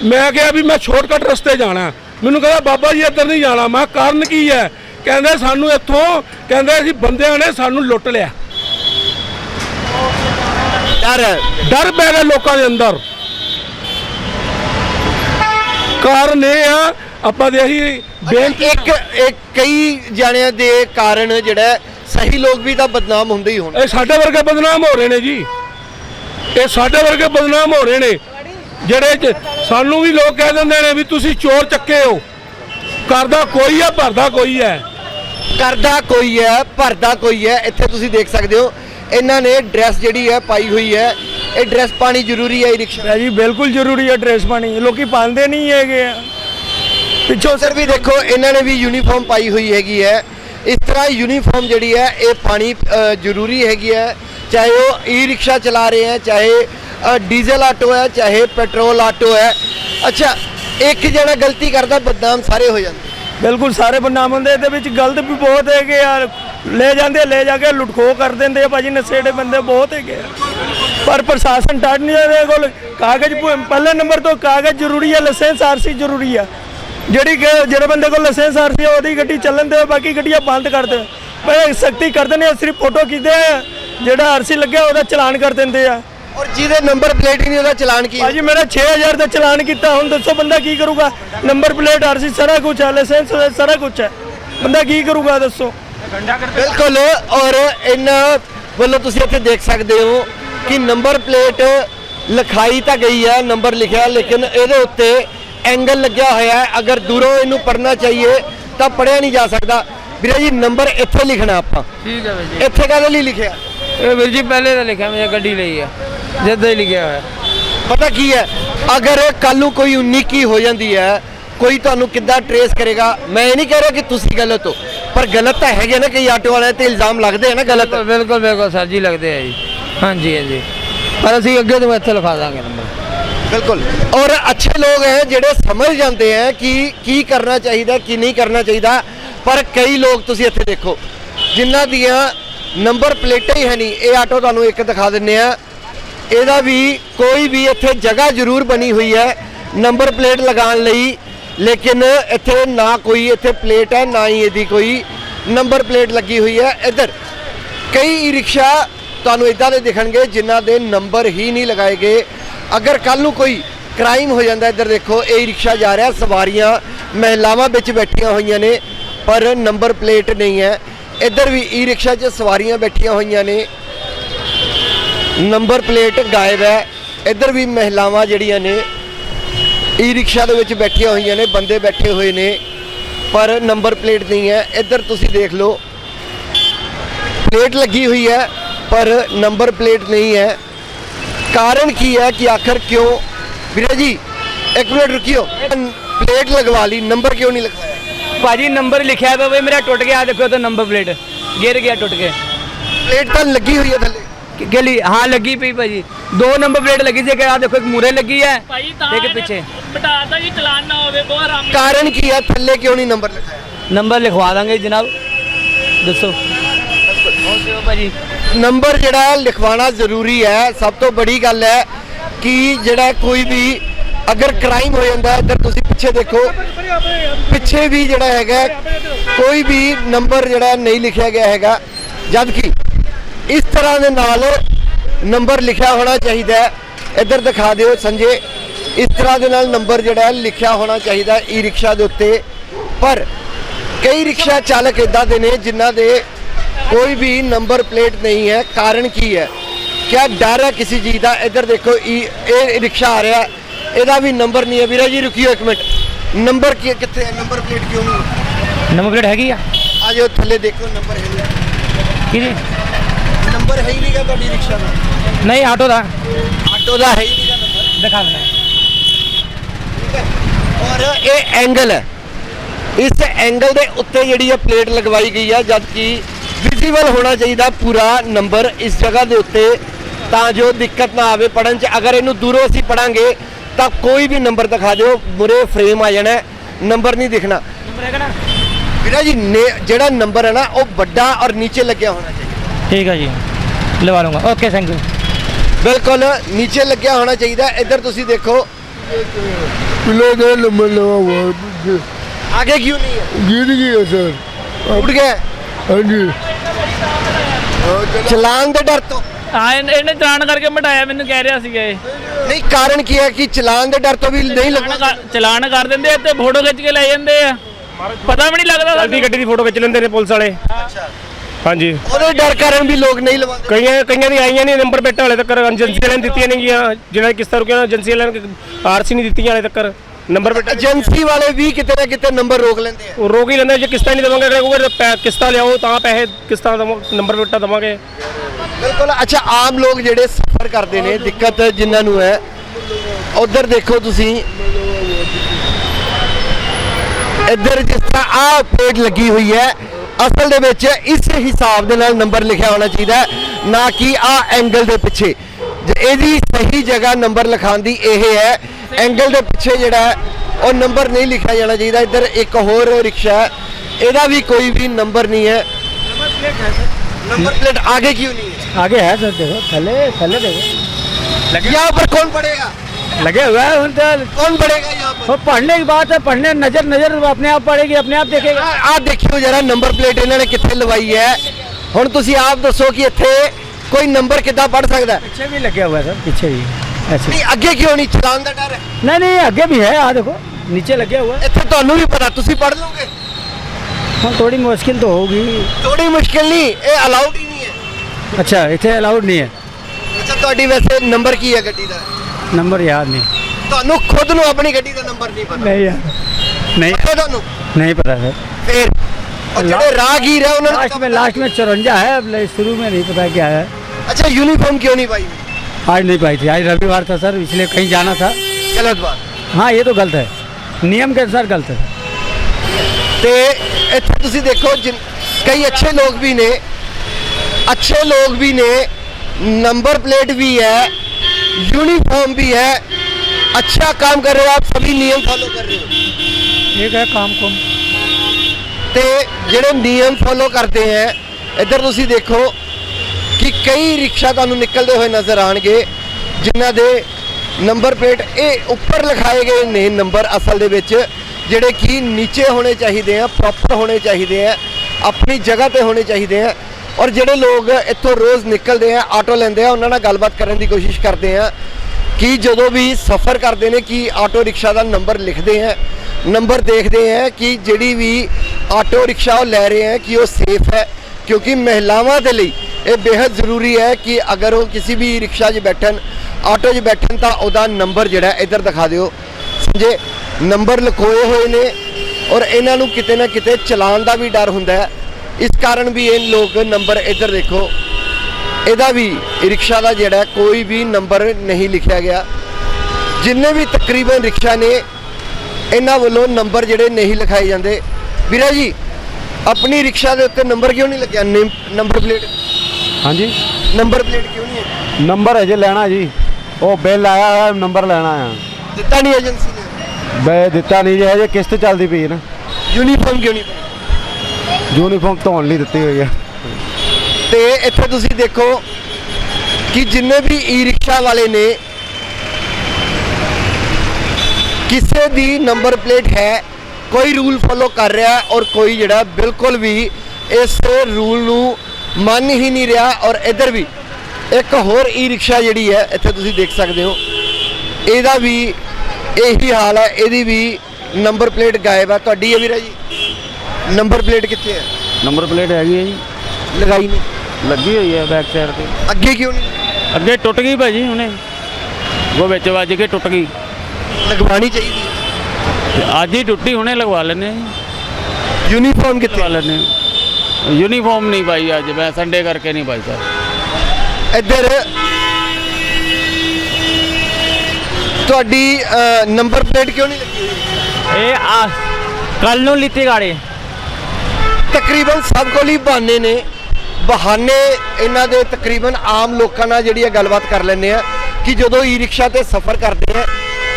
S2: ਮੈਂ ਕਿਹਾ ਵੀ ਮੈਂ ਸ਼ਾਰਟਕਟ ਰਸਤੇ ਜਾਣਾ। ਮੈਨੂੰ ਕਹਿੰਦਾ ਬਾਬਾ ਜੀ ਇੱਧਰ ਨਹੀਂ ਜਾਣਾ। ਮੈਂ ਕਿਹਾ, ਕਾਰਨ ਕੀ ਹੈ? ਕਹਿੰਦੇ ਸਾਨੂੰ ਇੱਥੋਂ ਕਹਿੰਦੇ ਅਸੀਂ ਬੰਦਿਆਂ ਨੇ ਸਾਨੂੰ ਲੁੱਟ ਲਿਆ।
S1: ਡਰ ਹੈ।
S2: ਡਰ ਪੈ ਗਿਆ ਲੋਕਾਂ ਦੇ ਅੰਦਰ। ਕਾਰਨ ਇਹ ਆ ਆਪਾਂ ਦੇ ਅਸੀਂ ਬੇਨਤੀ
S1: ਇੱਕ ਇੱਕ ਕਈ ਜਾਣਿਆਂ ਦੇ ਕਾਰਨ ਜਿਹੜਾ ਹੈ, ਸਹੀ ਲੋਕ ਵੀ ਤਾਂ ਬਦਨਾਮ ਹੁੰਦੇ ਹੀ ਹੋਣ
S2: ਇਹ ਸਾਡੇ ਵਰਗੇ ਬਦਨਾਮ ਹੋ ਰਹੇ ਨੇ ਜੀ। ਇਹ ਸਾਡੇ ਵਰਗੇ ਬਦਨਾਮ ਹੋ ਰਹੇ ਨੇ। ਜਿਹੜੇ ਸਾਨੂੰ ਵੀ ਲੋਕ ਕਹਿ ਦਿੰਦੇ ਨੇ ਵੀ ਤੁਸੀਂ ਚੋਰ ਚੱਕੇ ਹੋ। ਕਰਦਾ ਕੋਈ ਆ ਭਰਦਾ ਕੋਈ ਹੈ।
S1: ਕਰਦਾ ਕੋਈ ਹੈ ਭਰਦਾ ਕੋਈ ਹੈ ਇੱਥੇ ਤੁਸੀਂ ਦੇਖ ਸਕਦੇ ਹੋ। ਇਹਨਾਂ ਨੇ ਡਰੈਸ ਜਿਹੜੀ ਹੈ ਪਾਈ ਹੋਈ ਹੈ ਇਹ ਡਰੈਸ ਪਾਣੀ ਜ਼ਰੂਰੀ ਹੈ ਈ ਰਿਕਸ਼ਾ।
S9: ਹੈ ਜੀ ਬਿਲਕੁਲ ਜ਼ਰੂਰੀ ਹੈ ਡਰੈਸ ਪਾਣੀ। ਲੋਕੀ ਪਾਉਂਦੇ ਨਹੀਂ ਹੈਗੇ ਆ। ਪਿੱਛੋਂ
S1: ਸਰ ਵੀ ਦੇਖੋ ਇਹਨਾਂ ਨੇ ਵੀ ਯੂਨੀਫਾਰਮ ਪਾਈ ਹੋਈ ਹੈਗੀ ਹੈ। ਇਸ ਤਰ੍ਹਾਂ ਯੂਨੀਫਾਰਮ ਜਿਹੜੀ ਹੈ ਇਹ ਪਾਣੀ ਜ਼ਰੂਰੀ ਹੈਗੀ ਹੈ। ਚਾਹੇ ਉਹ ਈ ਰਿਕਸ਼ਾ ਚਲਾ ਰਹੇ ਹੈ ਚਾਹੇ ਡੀਜ਼ਲ ਆਟੋ ਹੈ ਚਾਹੇ ਪੈਟਰੋਲ ਆਟੋ ਹੈ। ਅੱਛਾ ਇੱਕ ਜਿਹੜਾ ਗਲਤੀ ਕਰਦਾ ਬਦਨਾਮ ਸਾਰੇ ਹੋ ਜਾਂਦੇ।
S9: ਬਿਲਕੁਲ ਸਾਰੇ ਬਦਨਾਮ ਹੁੰਦੇ। ਇਹਦੇ ਵਿੱਚ ਗਲਤ ਵੀ ਬਹੁਤ ਹੈਗੇ ਯਾਰ ਲੈ ਜਾਂਦੇ ਲੈ ਜਾ ਕੇ ਲੁੱਟਖੋ ਕਰ ਦਿੰਦੇ ਆ। ਭਾਜੀ ਨਸ਼ੇੜੇ ਬੰਦੇ ਬਹੁਤ ਹੈਗੇ ਆ। ਪਰ ਪ੍ਰਸ਼ਾਸਨ ਟੱਟ ਨਹੀਂ ਇਹਦੇ ਕੋਲ। ਕਾਗਜ਼ ਪਹਿਲੇ ਨੰਬਰ ਤੋਂ ਕਾਗਜ਼ ਜ਼ਰੂਰੀ ਹੈ ਲਾਇਸੈਂਸ ਆਰਸੀ ਜ਼ਰੂਰੀ ਆ ਜਿਹੜੀ ਜਿਹੜੇ ਬੰਦੇ ਕੋਲ ਲਾਇਸੈਂਸ ਆਰਸੀ ਆ ਉਹਦੀ ਗੱਡੀ ਚੱਲਣ ਦੇ ਬਾਕੀ ਗੱਡੀਆਂ ਬੰਦ ਕਰ ਦੇ ਪਰ ਸਖਤੀ ਕਰਦੇ ਨੇ ਸਿਰਫ ਫੋਟੋ ਆ ਜਿਹੜਾ ਆਰਸੀ ਲੱਗਿਆ ਉਹਦਾ ਚਲਾਨ ਕਰ ਦਿੰਦੇ ਆ।
S1: ਔਰ ਜਿਹਦੇ ਨੰਬਰ ਪਲੇਟ ਹੀ ਨਹੀਂ ਉਹਦਾ ਚਲਾਨ ਕੀ
S9: ਭਾਜੀ ਮੇਰਾ 6000 ਦਾ ਚਲਾਨ ਕੀਤਾ ਹੁਣ ਦੱਸੋ ਬੰਦਾ ਕੀ ਕਰੂਗਾ? ਨੰਬਰ ਪਲੇਟ ਆਰਸੀ ਸਾਰਾ ਕੁਝ ਹੈ ਲਾਇਸੈਂਸ ਸਾਰਾ ਕੁਝ ਹੈ। ਬੰਦਾ ਕੀ ਕਰੂਗਾ ਦੱਸੋ?
S1: ਬਿਲਕੁਲ ਔਰ ਇਹਨਾਂ ਵੱਲੋਂ ਤੁਸੀਂ ਇੱਥੇ ਦੇਖ ਸਕਦੇ ਹੋ ਕਿ ਨੰਬਰ ਪਲੇਟ ਲਿਖਾਈ ਤਾਂ ਗਈ ਹੈ ਨੰਬਰ ਲਿਖਿਆ ਲੇਕਿਨ ਇਹਦੇ ਉੱਤੇ ਐਂਗਲ ਲੱਗਿਆ ਹੋਇਆ ਹੈ। ਅਗਰ ਦੂਰੋਂ ਇਹਨੂੰ ਪੜਨਾ ਚਾਹੀਏ ਤਾਂ ਪੜਿਆ ਨਹੀਂ ਜਾ ਸਕਦਾ। ਵੀਰੇ ਜੀ ਨੰਬਰ ਇੱਥੇ ਲਿਖਣਾ ਆਪਾਂ।
S10: ਠੀਕ ਹੈ ਵੀਰ
S1: ਇੱਥੇ ਕਾਹਦੇ ਲਈ ਲਿਖਿਆ?
S10: ਇਹ ਵੀਰ ਜੀ ਪਹਿਲੇ ਤਾਂ ਲਿਖਿਆ ਮੈਂ ਗੱਡੀ ਲਈ ਹੈ ਜਿੱਦਾਂ ਹੀ ਲਿਖਿਆ ਹੋਇਆ।
S1: ਪਤਾ ਕੀ ਹੈ? ਅਗਰ ਕੱਲ ਨੂੰ ਕੋਈ 19 ਹੋ ਜਾਂਦੀ ਹੈ ਕੋਈ ਤੁਹਾਨੂੰ ਕਿੱਦਾਂ ਟਰੇਸ ਕਰੇਗਾ? ਮੈਂ ਇਹ ਨਹੀਂ ਕਹਿ ਰਿਹਾ ਕਿ ਤੁਸੀਂ ਗਲਤ ਹੋ। ਪਰ ਗਲਤ ਤਾਂ ਹੈਗੇ ਨਾ ਕਈ ਆਟੋ ਵਾਲਿਆਂ ਤੇ ਇਲਜ਼ਾਮ ਲੱਗਦੇ ਆ ਨਾ ਗਲਤ।
S10: ਬਿਲਕੁਲ ਬਿਲਕੁਲ ਸਰ ਜੀ ਲੱਗਦੇ ਆ ਜੀ। ਹਾਂਜੀ ਹਾਂਜੀ। ਪਰ ਅਸੀਂ ਅੱਗੇ ਤੋਂ ਇੱਥੇ ਲਿਖਾ ਦਾਂਗੇ ਨੰਬਰ
S1: ਬਿਲਕੁਲ। ਔਰ ਅੱਛੇ ਲੋਕ ਹੈ ਜਿਹੜੇ ਸਮਝ ਜਾਂਦੇ ਹੈ ਕਿ ਕੀ ਕਰਨਾ ਚਾਹੀਦਾ, ਕੀ ਨਹੀਂ ਕਰਨਾ ਚਾਹੀਦਾ। ਪਰ ਕਈ ਲੋਕ ਤੁਸੀਂ ਇੱਥੇ ਦੇਖੋ, ਜਿਨ੍ਹਾਂ ਦੀਆਂ ਨੰਬਰ ਪਲੇਟਾਂ ਹੀ ਹੈ ਨਹੀਂ, ਇਹ ਆਟੋ ਤੁਹਾਨੂੰ ਇੱਕ ਦਿਖਾ ਦਿੰਨੇ ਆ ਇਹਦਾ ਵੀ ਕੋਈ ਵੀ ਇੱਥੇ ਜਗ੍ਹਾ ਜ਼ਰੂਰ ਬਣੀ ਹੋਈ ਹੈ ਨੰਬਰ ਪਲੇਟ ਲਗਾਉਣ ਲਈ, ਲੇਕਿਨ ਇੱਥੇ ਨਾ ਕੋਈ ਇੱਥੇ ਪਲੇਟ ਹੈ, ਨਾ ਹੀ ਇਹਦੀ ਕੋਈ ਨੰਬਰ ਪਲੇਟ ਲੱਗੀ ਹੋਈ ਹੈ। ਇੱਧਰ ਕਈ ਰਿਕਸ਼ਾ ਤੁਹਾਨੂੰ ਇਦਾਂ ਦੇ ਦਿਖਣਗੇ ਜਿਨ੍ਹਾਂ ਦੇ ਨੰਬਰ ਹੀ ਨਹੀਂ ਲਗਾਏ ਗਏ। ਅਗਰ ਕੱਲ ਨੂੰ ਕੋਈ ਕ੍ਰਾਈਮ ਹੋ ਜਾਂਦਾ ਇੱਧਰ ਦੇਖੋ, ਇਹ ਈ ਰਿਕਸ਼ਾ ਜਾ ਰਿਹਾ, ਸਵਾਰੀਆਂ, ਮਹਿਲਾਵਾਂ ਵਿੱਚ ਬੈਠੀਆਂ ਹੋਈਆਂ ਨੇ, ਪਰ ਨੰਬਰ ਪਲੇਟ ਨਹੀਂ ਹੈ। ਇੱਧਰ ਵੀ ਈ ਰਿਕਸ਼ਾ 'ਚ ਸਵਾਰੀਆਂ ਬੈਠੀਆਂ ਹੋਈਆਂ ਨੇ। ਨੰਬਰ ਪਲੇਟ ਗਾਇਬ ਹੈ। ਇੱਧਰ ਵੀ ਮਹਿਲਾਵਾਂ ਜਿਹੜੀਆਂ ਨੇ ਈ ਰਿਕਸ਼ਾ ਦੇ ਵਿੱਚ ਬੈਠੀਆਂ ਹੋਈਆਂ ਨੇ, ਬੰਦੇ ਬੈਠੇ ਹੋਏ ਨੇ, ਪਰ ਨੰਬਰ ਪਲੇਟ ਨਹੀਂ ਹੈ। ਇੱਧਰ ਤੁਸੀਂ ਦੇਖ ਲਓ, ਪਲੇਟ ਲੱਗੀ ਹੋਈ ਹੈ। ਪਰ ਨੰਬਰ ਪਲੇਟ ਨਹੀਂ ਹੈ। ਕਾਰਨ ਕੀ ਹੈ ਕਿ ਆਖਰ ਕਿਉਂ? ਵੀਰੇ ਜੀ ਇੱਕ ਮਿੰਟ ਰੁਕਿਓ। ਪਲੇਟ ਲਗਵਾ ਲਈ ਨੰਬਰ ਕਿਉਂ ਨਹੀਂ ਲਿਖਵਾਇਆ
S10: ਭਾਜੀ ਨੰਬਰ ਲਿਖਿਆ ਹੋਇਆ ਵੇ ਮੇਰਾ ਟੁੱਟ ਗਿਆ ਦੇਖੋ ਤਾਂ ਨੰਬਰ ਪਲੇਟ। ਗਿਰ ਗਿਆ ਟੁੱਟ ਕੇ
S1: ਪਲੇਟ ਤਾਂ ਲੱਗੀ ਹੋਈ ਹੈ ਥੱਲੇ।
S10: ਗਲੀ ਹਾਂ ਲੱਗੀ ਪਈ ਭਾਜੀ। ਦੋ ਨੰਬਰ ਪਲੇਟ ਲੱਗੀ ਸੀ ਆ ਦੇਖੋ ਇੱਕ ਮੂਰੇ ਲੱਗੀ ਹੈ। ਇੱਕ ਪਿੱਛੇ।
S4: ਬਟਾਤਾ ਜੀ ਚਲਾਨ ਨਾ ਹੋਵੇ ਬਹੁਤ ਆਰਾਮ ਨਾਲ
S1: ਕਾਰਨ ਕੀ ਹੈ? ਥੱਲੇ ਕਿਉਂ ਨਹੀਂ ਨੰਬਰ ਲਿਖਾਇਆ?
S10: ਨੰਬਰ ਲਿਖਵਾ ਦਾਂਗੇ ਜਨਾਬ। ਦੱਸੋ। ਹੋਰ ਭਾਜੀ।
S1: ਨੰਬਰ ਜਿਹੜਾ ਲਿਖਵਾਉਣਾ ਜ਼ਰੂਰੀ ਹੈ। ਸਭ ਤੋਂ ਬੜੀ ਗੱਲ ਹੈ ਕਿ ਜਿਹੜਾ ਕੋਈ ਵੀ ਅਗਰ ਕ੍ਰਾਈਮ ਹੋ ਜਾਂਦਾ ਹੈ, ਇੱਧਰ ਤੁਸੀਂ ਪਿੱਛੇ ਦੇਖੋ। ਪਿੱਛੇ ਵੀ ਜਿਹੜਾ ਹੈਗਾ, ਕੋਈ ਵੀ ਨੰਬਰ ਜਿਹੜਾ ਨਹੀਂ ਲਿਖਿਆ ਗਿਆ ਹੈਗਾ। ਜਦ ਕਿ ਇਸ ਤਰ੍ਹਾਂ ਦੇ ਨਾਲ ਨੰਬਰ ਲਿਖਿਆ ਹੋਣਾ ਚਾਹੀਦਾ ਹੈ। ਇੱਧਰ ਦਿਖਾ ਦਿਓ ਸੰਜੇ, ਇਸ ਤਰ੍ਹਾਂ ਦੇ ਨਾਲ ਨੰਬਰ ਜਿਹੜਾ ਲਿਖਿਆ ਹੋਣਾ ਚਾਹੀਦਾ ਈ ਰਿਕਸ਼ਾ ਦੇ ਉੱਤੇ। ਪਰ ਕਈ ਰਿਕਸ਼ਾ ਚਾਲਕ ਇਦਾਂ ਦੇ ਨੇ ਜਿਨ੍ਹਾਂ ਦੇ ਕੋਈ ਵੀ ਨੰਬਰ ਪਲੇਟ ਨਹੀਂ ਹੈ ਕਾਰਨ ਕੀ ਹੈ? ਕਿਆ ਡਰ ਹੈ ਕਿਸੇ ਚੀਜ਼ ਦਾ? ਇੱਧਰ ਦੇਖੋ ਇਹ ਰਿਕਸ਼ਾ ਆ ਰਿਹਾ। ਇਹਦਾ ਵੀ ਨੰਬਰ ਨਹੀਂ ਹੈ। ਵੀਰਾ ਜੀ ਰੁਕੀਓ ਇੱਕ ਮਿੰਟ। ਨੰਬਰ ਕੀ ਕਿੱਥੇ ਨੰਬਰ ਪਲੇਟ ਕਿਉਂ ਨਹੀਂ?
S5: ਨੰਬਰ ਪਲੇਟ ਹੈਗੀ ਆ?
S1: ਆ ਜਾਓ ਥੱਲੇ ਦੇਖੋ ਨੰਬਰ ਹੈ
S5: ਕਿਹਦੀ?
S1: ਨੰਬਰ ਹੈ ਹੀ ਨਹੀਂ ਨਹੀਂਗਾ ਤੁਹਾਡੀ ਰਿਕਸ਼ਾ ਦਾ।
S5: ਨਹੀਂ ਆਟੋ ਦਾ।
S1: ਆਟੋ ਦਾ ਹੈ ਹੀ ਨਹੀਂ ਨੰਬਰ।
S5: ਦਿਖਾ ਦੇਣਾ
S1: ਔਰ ਇਹ ਐਂਗਲ ਹੈ। ਇਸ ਐਂਗਲ ਦੇ ਉੱਤੇ ਜਿਹੜੀ ਇਹ ਪਲੇਟ ਲਗਵਾਈ ਗਈ ਹੈ ਜਦ ਕਿ ਮੋਟੀਵਲ ਹੋਣਾ ਚਾਹੀਦਾ ਪੂਰਾ ਨੰਬਰ ਇਸ ਜਗ੍ਹਾ ਦੇ ਉੱਤੇ ਤਾਂ ਜੋ ਦਿੱਕਤ ਨਾ ਆਵੇ ਪੜਨ 'ਚ। ਅਗਰ ਇਹਨੂੰ ਦੂਰੋਂ ਅਸੀਂ ਪੜਾਂਗੇ ਤਾਂ ਕੋਈ ਵੀ ਨੰਬਰ ਦਿਖਾ ਦਿਓ ਮੁਰੇ ਫਰੇਮ ਆ ਜਾਣਾ ਨੰਬਰ ਨਹੀਂ ਦਿਖਣਾ। ਵੀਰਾ ਜੀ ਜਿਹੜਾ ਨੰਬਰ ਹੈ ਨਾ ਉਹ ਵੱਡਾ ਔਰ ਨੀਚੇ ਲੱਗਿਆ ਹੋਣਾ ਚਾਹੀਦਾ।
S5: ਠੀਕ ਹੈ ਜੀ। ਲਵਾ ਲਵਾਂਗਾ ਓਕੇ ਥੈਂਕ ਯੂ
S1: ਬਿਲਕੁਲ ਨੀਚੇ ਲੱਗਿਆ ਹੋਣਾ ਚਾਹੀਦਾ। ਇੱਧਰ ਤੁਸੀਂ ਦੇਖੋ।
S6: ਲੋਗੇ ਨੰਬਰ ਲਵਾ
S1: ਅੱਗੇ ਕਿਉਂ ਨਹੀਂ ਹੈ?
S6: ਗਿਰ ਗਿਆ ਸਰ
S1: ਉੱਡ ਗਿਆ।
S6: ਹਾਂਜੀ।
S1: ਚਲਾਨ ਦੇ ਡਰ ਤੋਂ
S4: ਹਾਂ ਇਹਨੇ ਇਹਨੇ ਚਲਾਨ ਕਰਕੇ ਮਟਾਇਆ ਮੈਨੂੰ ਕਹਿ ਰਿਹਾ ਸੀਗਾ ਇਹ।
S1: ਨਹੀਂ ਕਾਰਨ ਕੀ ਹੈ ਕਿ ਚਲਾਨ ਦੇ ਡਰ ਤੋਂ ਵੀ ਨਹੀਂ
S4: ਚਲਾਨ
S1: ਲੱਗਣਾ
S4: ਕਰ- ਚਲਾਨ ਕਰ ਦਿੰਦੇ ਆ ਤੇ ਫੋਟੋ ਖਿੱਚ ਕੇ ਲੈ ਜਾਂਦੇ ਆ। ਪਤਾ ਵੀ ਨਹੀਂ ਲੱਗਦਾ ਸਾਨੂੰ।
S3: ਗੱਡੀ ਦੀ ਫੋਟੋ ਖਿੱਚ ਲੈਂਦੇ ਨੇ ਪੁਲਿਸ ਵਾਲੇ। ਹਾਂਜੀ।
S1: ਉਹਦੇ ਡਰ ਕਾਰਨ ਵੀ ਲੋਕ ਨਹੀਂ ਲਵਾਉਂਦੇ।
S3: ਕਈਆਂ ਕਈਆਂ ਦੀ ਆਈਆਂ ਨਹੀਂ ਨੰਬਰ ਪਲੇਟਾਂ ਵਾਲੇ ਤੱਕ ਏਜੰਸੀ ਵਾਲਿਆਂ ਨੇ ਦਿੱਤੀਆਂ ਨਹੀਂ ਗਿਆ ਜਿਹੜਾ ਕਿਸ ਤਰ੍ਹਾਂ ਰੁਕਿਆ ਏਜੰਸੀ ਵਾਲਿਆਂ ਨੇ ਆਰਸੀ ਨਹੀਂ ਦਿੱਤੀਆਂ ਵਾਲੇ ਤੱਕ। ਨੰਬਰ ਪਲੇਟਾਂ
S1: ਏਜੰਸੀ ਵਾਲੇ ਵੀ ਕਿਤੇ ਨਾ ਕਿਤੇ ਨੰਬਰ ਰੋਕ ਲੈਂਦੇ ਆ।
S3: ਉਹ ਰੋਕ ਹੀ ਲੈਂਦੇ ਜੇ ਕਿਸ਼ਤਾਂ ਨਹੀਂ ਦੇਵਾਂਗੇ ਅਗਲੇ ਕਹੂਗਾ ਕਿਸ਼ਤਾਂ ਲਿਆਓ ਤਾਂ ਪੈਸੇ ਕਿਸ਼ਤਾਂ ਨੰਬਰ ਪਲੇਟਾਂ ਦੇਵਾਂਗੇ।
S1: ਬਿਲਕੁਲ ਅੱਛਾ ਆਮ ਲੋਕ ਜਿਹੜੇ ਸਫਰ ਕਰਦੇ ਨੇ ਦਿੱਕਤ ਜਿਨ੍ਹਾਂ ਨੂੰ ਹੈ ਉਧਰ ਦੇਖੋ ਤੁਸੀਂ। ਇੱਧਰ ਜਿਸ ਤਰ੍ਹਾਂ ਆਹ ਪਲੇਟ ਲੱਗੀ ਹੋਈ ਹੈ ਅਸਲ ਦੇ ਵਿੱਚ ਇਸ ਹਿਸਾਬ ਦੇ ਨਾਲ ਨੰਬਰ ਲਿਖਿਆ ਹੋਣਾ ਚਾਹੀਦਾ ਨਾ ਕਿ ਆਹ ਐਂਗਲ ਦੇ ਪਿੱਛੇ। ਇਹਦੀ ਸਹੀ ਜਗ੍ਹਾ ਨੰਬਰ ਲਿਖਾਉਣ ਦੀ ਇਹ ਹੈ ਐਂਗਲ ਦੇ ਪਿੱਛੇ ਜਿਹੜਾ ਹੈ, ਉਹ ਨੰਬਰ ਨਹੀਂ ਲਿਖਿਆ ਜਾਣਾ ਚਾਹੀਦਾ ਇੱਧਰ ਇੱਕ ਹੋਰ ਰਿਕਸ਼ਾ ਹੈ ਇਹਦਾ ਵੀ ਕੋਈ ਵੀ ਨੰਬਰ ਨਹੀਂ ਹੈ नंबर प्लेट आगे क्यों नहीं है
S5: आगे है सर देखो थले थले देखो
S1: यहाँ पर कौन पढ़ेगा
S5: लगे हुआ है उन तो
S1: कौन पढ़ेगा यहाँ पर
S5: वो पढ़ने की बात है पढ़ने नजर नजर अपने आप पड़ेगी अपने आप देखेगा
S1: ਆ ਦੇਖਿਓ ਜਰਾ ਨੰਬਰ ਪਲੇਟ ਇਹਨਾਂ ਨੇ ਕਿੱਥੇ ਲਵਾਈ ਹੈ ਹੁਣ ਤੁਸੀਂ ਆਪ ਦੱਸੋ ਕਿ ਇੱਥੇ ਕੋਈ ਨੰਬਰ ਕਿੱਦਾਂ ਪੜ ਸਕਦਾ ਹੈ?
S5: पीछे भी लगे हुआ है सर पीछे भी ऐसे
S1: ਨਹੀਂ ਅੱਗੇ ਕਿਉਂ ਨਹੀਂ ਚਲਾਨ ਦਾ ਡਰ ਹੈ
S5: नहीं नहीं आगे भी है हाँ देखो नीचे लगे हुआ है
S1: ਇੱਥੇ ਤੁਹਾਨੂੰ ਵੀ ਪਤਾ ਤੁਸੀਂ ਪੜ ਲਓਗੇ
S5: हाँ थोड़ी मुश्किल तो होगी
S1: ਥੋੜੀ ਮੁਸ਼ਕਿਲ ਨਹੀਂ ਇਹ ਅਲਾਉਡ ਹੀ ਨਹੀਂ ਹੈ
S5: अच्छा इतने अलाउड नहीं है
S1: ਅੱਛਾ ਤੁਹਾਡੀ ਵੈਸੇ ਨੰਬਰ ਕੀ ਹੈ ਗੱਡੀ ਦਾ
S5: नंबर याद नहीं
S1: ਤੁਹਾਨੂੰ ਖੁਦ ਨੂੰ ਆਪਣੀ ਗੱਡੀ ਦਾ ਨੰਬਰ ਨਹੀਂ ਪਤਾ
S5: नहीं यार नहीं
S1: ਪਤਾ ਤੁਹਾਨੂੰ
S5: नहीं पता सर
S1: ਫੇਰ ਉਹ ਜਿਹੜੇ ਰਾਹਗੀਰ ਹੈ ਉਹਨਾਂ ਨੂੰ
S5: लास्ट में लास्ट में चौरंजा है अब ले- शुरू में नहीं पता क्या है
S1: ਅੱਛਾ ਯੂਨੀਫਾਰਮ ਕਿਉਂ ਨਹੀਂ ਪਾਈ
S5: आज नहीं पाई थी आज रविवार था सर इसलिए कहीं जाना था
S1: ਗਲਤ ਬਾਤ
S5: हाँ ये तो गलत है नियम के अनुसार गलत है
S1: ਤੇ ਇੱਥੇ ਤੁਸੀਂ ਦੇਖੋ ਜਿਨ- ਕਈ ਅੱਛੇ ਲੋਕ ਵੀ ਨੇ ਅੱਛੇ ਲੋਕ ਵੀ ਨੇ नंबर प्लेट भी है यूनिफॉर्म भी है अच्छा काम कर रहे हो आप सभी नियम फॉलो कर रहे हो
S5: एक है काम कुम
S1: ਤੇ ਜਿਹੜੇ ਨਿਯਮ ਫੋਲੋ ਕਰਦੇ ਹੈ, ਇੱਧਰ ਤੁਸੀਂ ਦੇਖੋ ਕਿ ਕਈ ਰਿਕਸ਼ਾ ਤੁਹਾਨੂੰ ਨਿਕਲਦੇ ਹੋਏ ਨਜ਼ਰ ਆਣਗੇ ਜਿਨ੍ਹਾਂ ਦੇ ਨੰਬਰ ਪਲੇਟ ਇਹ ਉੱਪਰ ਲਿਖਾਏ ਗਏ ਨੇ ਨੰਬਰ ਅਸਲ ਦੇ ਵਿੱਚ, ਜਿਹੜੇ ਕਿ ਨੀਚੇ ਹੋਣੇ ਚਾਹੀਦੇ ਆ ਪ੍ਰੋਪਰ ਹੋਣੇ ਚਾਹੀਦੇ ਆ, ਆਪਣੀ ਜਗ੍ਹਾ ਤੇ ਹੋਣੇ ਚਾਹੀਦੇ ਆ, ਔਰ ਜਿਹੜੇ ਲੋਕ ਇੱਥੋਂ ਰੋਜ਼ ਨਿਕਲਦੇ ਆ, ਆਟੋ ਲੈਂਦੇ ਆ, ਉਹਨਾਂ ਨਾਲ ਗੱਲਬਾਤ ਕਰਨ ਦੀ ਕੋਸ਼ਿਸ਼ ਕਰਦੇ ਆ ਕਿ ਜਦੋਂ ਵੀ ਸਫ਼ਰ ਕਰਦੇ ਨੇ, ਕਿ ਆਟੋ ਰਿਕਸ਼ਾ ਦਾ ਨੰਬਰ ਲਿਖਦੇ ਹੈ ਨੰਬਰ ਦੇਖਦੇ ਹੈ ਕਿ ਜਿਹੜੀ ਵੀ ਆਟੋ ਰਿਕਸ਼ਾ ਉਹ ਲੈ ਰਹੇ ਹੈ ਕਿ ਉਹ ਸੇਫ ਹੈ, ਕਿਉਂਕਿ ਮਹਿਲਾਵਾਂ ਦੇ ਲਈ ਇਹ ਬੇहद ਜ਼ਰੂਰੀ ਹੈ ਕਿ ਅਗਰ ਉਹ ਕਿਸੇ ਵੀ ਰਿਕਸ਼ਾ 'ਚ ਬੈਠਣ, ਆਟੋ 'ਚ ਬੈਠਣ ਤਾਂ ਉਹਦਾ ਨੰਬਰ ਜਿਹੜਾ ਇੱਧਰ ਦਿਖਾ ਦਿਓ। ਸਮਝੇ? ਨੰਬਰ ਲਕੋਏ ਹੋਏ ਨੇ ਔਰ ਇਹਨਾਂ ਨੂੰ ਕਿਤੇ ਨਾ ਕਿਤੇ ਚਲਾਨ ਦਾ ਵੀ ਡਰ ਹੁੰਦਾ ਹੈ। ਇਸ ਕਾਰਨ ਵੀ ਇਹ ਲੋਕ ਨੰਬਰ ਇੱਧਰ ਦੇਖੋ। ਇਹਦਾ ਵੀ ਰਿਕਸ਼ਾ ਦਾ ਜਿਹੜਾ ਕੋਈ ਵੀ ਨੰਬਰ ਨਹੀਂ ਲਿਖਿਆ ਗਿਆ। ਜਿੰਨੇ ਵੀ ਤਕਰੀਬਨ ਰਿਕਸ਼ਾ ਨੇ, ਇਹਨਾਂ ਵੱਲੋਂ ਨੰਬਰ ਜਿਹੜੇ ਨਹੀਂ ਲਿਖਾਏ ਜਾਂਦੇ। ਵੀਰਾ ਜੀ ਆਪਣੀ ਰਿਕਸ਼ਾ ਦੇ ਉੱਤੇ ਨੰਬਰ ਕਿਉਂ ਨਹੀਂ ਲੱਗਿਆ? Number plate.
S6: ਹਾਂਜੀ?
S1: ਨੰਬਰ ਪਲੇਟ ਕਿਉਂ ਨਹੀਂ ਹੈ?
S6: ਨੰਬਰ ਅਜੇ ਲੈਣਾ ਜੀ। ਉਹ ਬਿੱਲ ਆਇਆ ਹੋਇਆ ਨੰਬਰ ਲੈਣਾ ਆ।
S1: ਦਿੱਤਾ ਨਹੀਂ ਏਜੰਸੀ ਨੇ?
S6: ਬੇ ਦਿੱਤਾ ਨਹੀਂ ਜੇ ਹਜੇ ਕਿਸ਼ਤ ਚੱਲਦੀ ਪਈ ਹੈ ਨਾ।
S1: ਯੂਨੀਫਾਰਮ ਕਿਉਂ ਨਹੀਂ? ਪਾਈ
S6: ਯੂਨੀਫਾਰਮ ਧੋਣ ਲਈ ਦਿੱਤੀ ਹੋਈ ਹੈ
S1: ਤੇ ਇੱਥੇ ਤੁਸੀਂ ਦੇਖੋ ਕਿ ਜਿੰਨੇ ਵੀ ਈ ਰਿਕਸ਼ਾ ਵਾਲੇ ਨੇ ਕਿਸੇ ਦੀ ਨੰਬਰ ਪਲੇਟ ਹੈ ਕੋਈ ਰੂਲ ਫੋਲੋ ਕਰ ਰਿਹਾ ਔਰ ਕੋਈ ਜਿਹੜਾ ਬਿਲਕੁਲ ਵੀ ਇਸ ਰੂਲ ਨੂੰ ਮੰਨ ਹੀ ਨਹੀਂ ਰਿਹਾ ਔਰ ਇੱਧਰ ਵੀ ਇੱਕ ਹੋਰ ਈ ਰਿਕਸ਼ਾ ਜਿਹੜੀ ਹੈ ਇੱਥੇ ਤੁਸੀਂ ਦੇਖ ਸਕਦੇ ਹੋ। ਇਹਦਾ ਵੀ ਇਹੀ ਹਾਲ ਹੈ ਇਹਦੀ ਵੀ ਨੰਬਰ ਪਲੇਟ ਗਾਇਬ ਹੈ ਤੁਹਾਡੀ ਹੈ ਵੀਰਾ ਜੀ? ਨੰਬਰ ਪਲੇਟ ਕਿੱਥੇ ਹੈ?
S6: ਨੰਬਰ ਪਲੇਟ ਹੈਗੀ ਹੈ ਜੀ।
S1: ਲਗਾਈ ਨਹੀਂ।
S4: ਲੱਗੀ ਹੋਈ ਹੈ ਬੈਕ ਸਾਈਡ ਤੇ।
S1: ਅੱਗੇ ਕਿਉਂ ਨਹੀਂ?
S4: ਅੱਗੇ ਟੁੱਟ ਗਈ ਭਾਜੀ ਹੁਣੇ। ਉਹ ਵਿੱਚ ਵੱਜ ਕੇ ਟੁੱਟ ਗਈ।
S1: ਲਗਵਾਣੀ ਚਾਹੀਦੀ
S4: ਅੱਜ ਹੀ ਟੁੱਟੀ ਹੁਣੇ ਲਗਵਾ ਲੈਣੇ
S1: ਯੂਨੀਫਾਰਮ ਕਿੱਥੇ?
S4: ਲਗਵਾ ਲੈਣੇ ਯੂਨੀਫਾਰਮ ਨਹੀਂ ਪਾਈ ਅੱਜ ਮੈਂ ਸੰਡੇ ਕਰਕੇ ਨਹੀਂ ਪਾਈ ਸਰ।
S1: ਇੱਧਰ ਤੁਹਾਡੀ ਨੰਬਰ ਪਲੇਟ ਕਿਉਂ ਨਹੀਂ ਲੱਗੀ? ਹੋਈ
S5: ਇਹ ਆ ਕੱਲ ਨੂੰ ਲਿੱਤੀ ਗਾੜੀ।
S1: ਤਕਰੀਬਨ ਸਭ ਕੋਲ ਹੀ ਬਹਾਨੇ ਨੇ। ਬਹਾਨੇ ਇਹਨਾਂ ਦੇ ਤਕਰੀਬਨ ਆਮ ਲੋਕਾਂ ਨਾਲ ਜਿਹੜੀ ਇਹ ਗੱਲਬਾਤ ਕਰ ਲੈਂਦੇ ਆ ਕਿ ਜਦੋਂ ਈ ਰਿਕਸ਼ਾ ਤੇ ਸਫ਼ਰ ਕਰਦੇ ਆ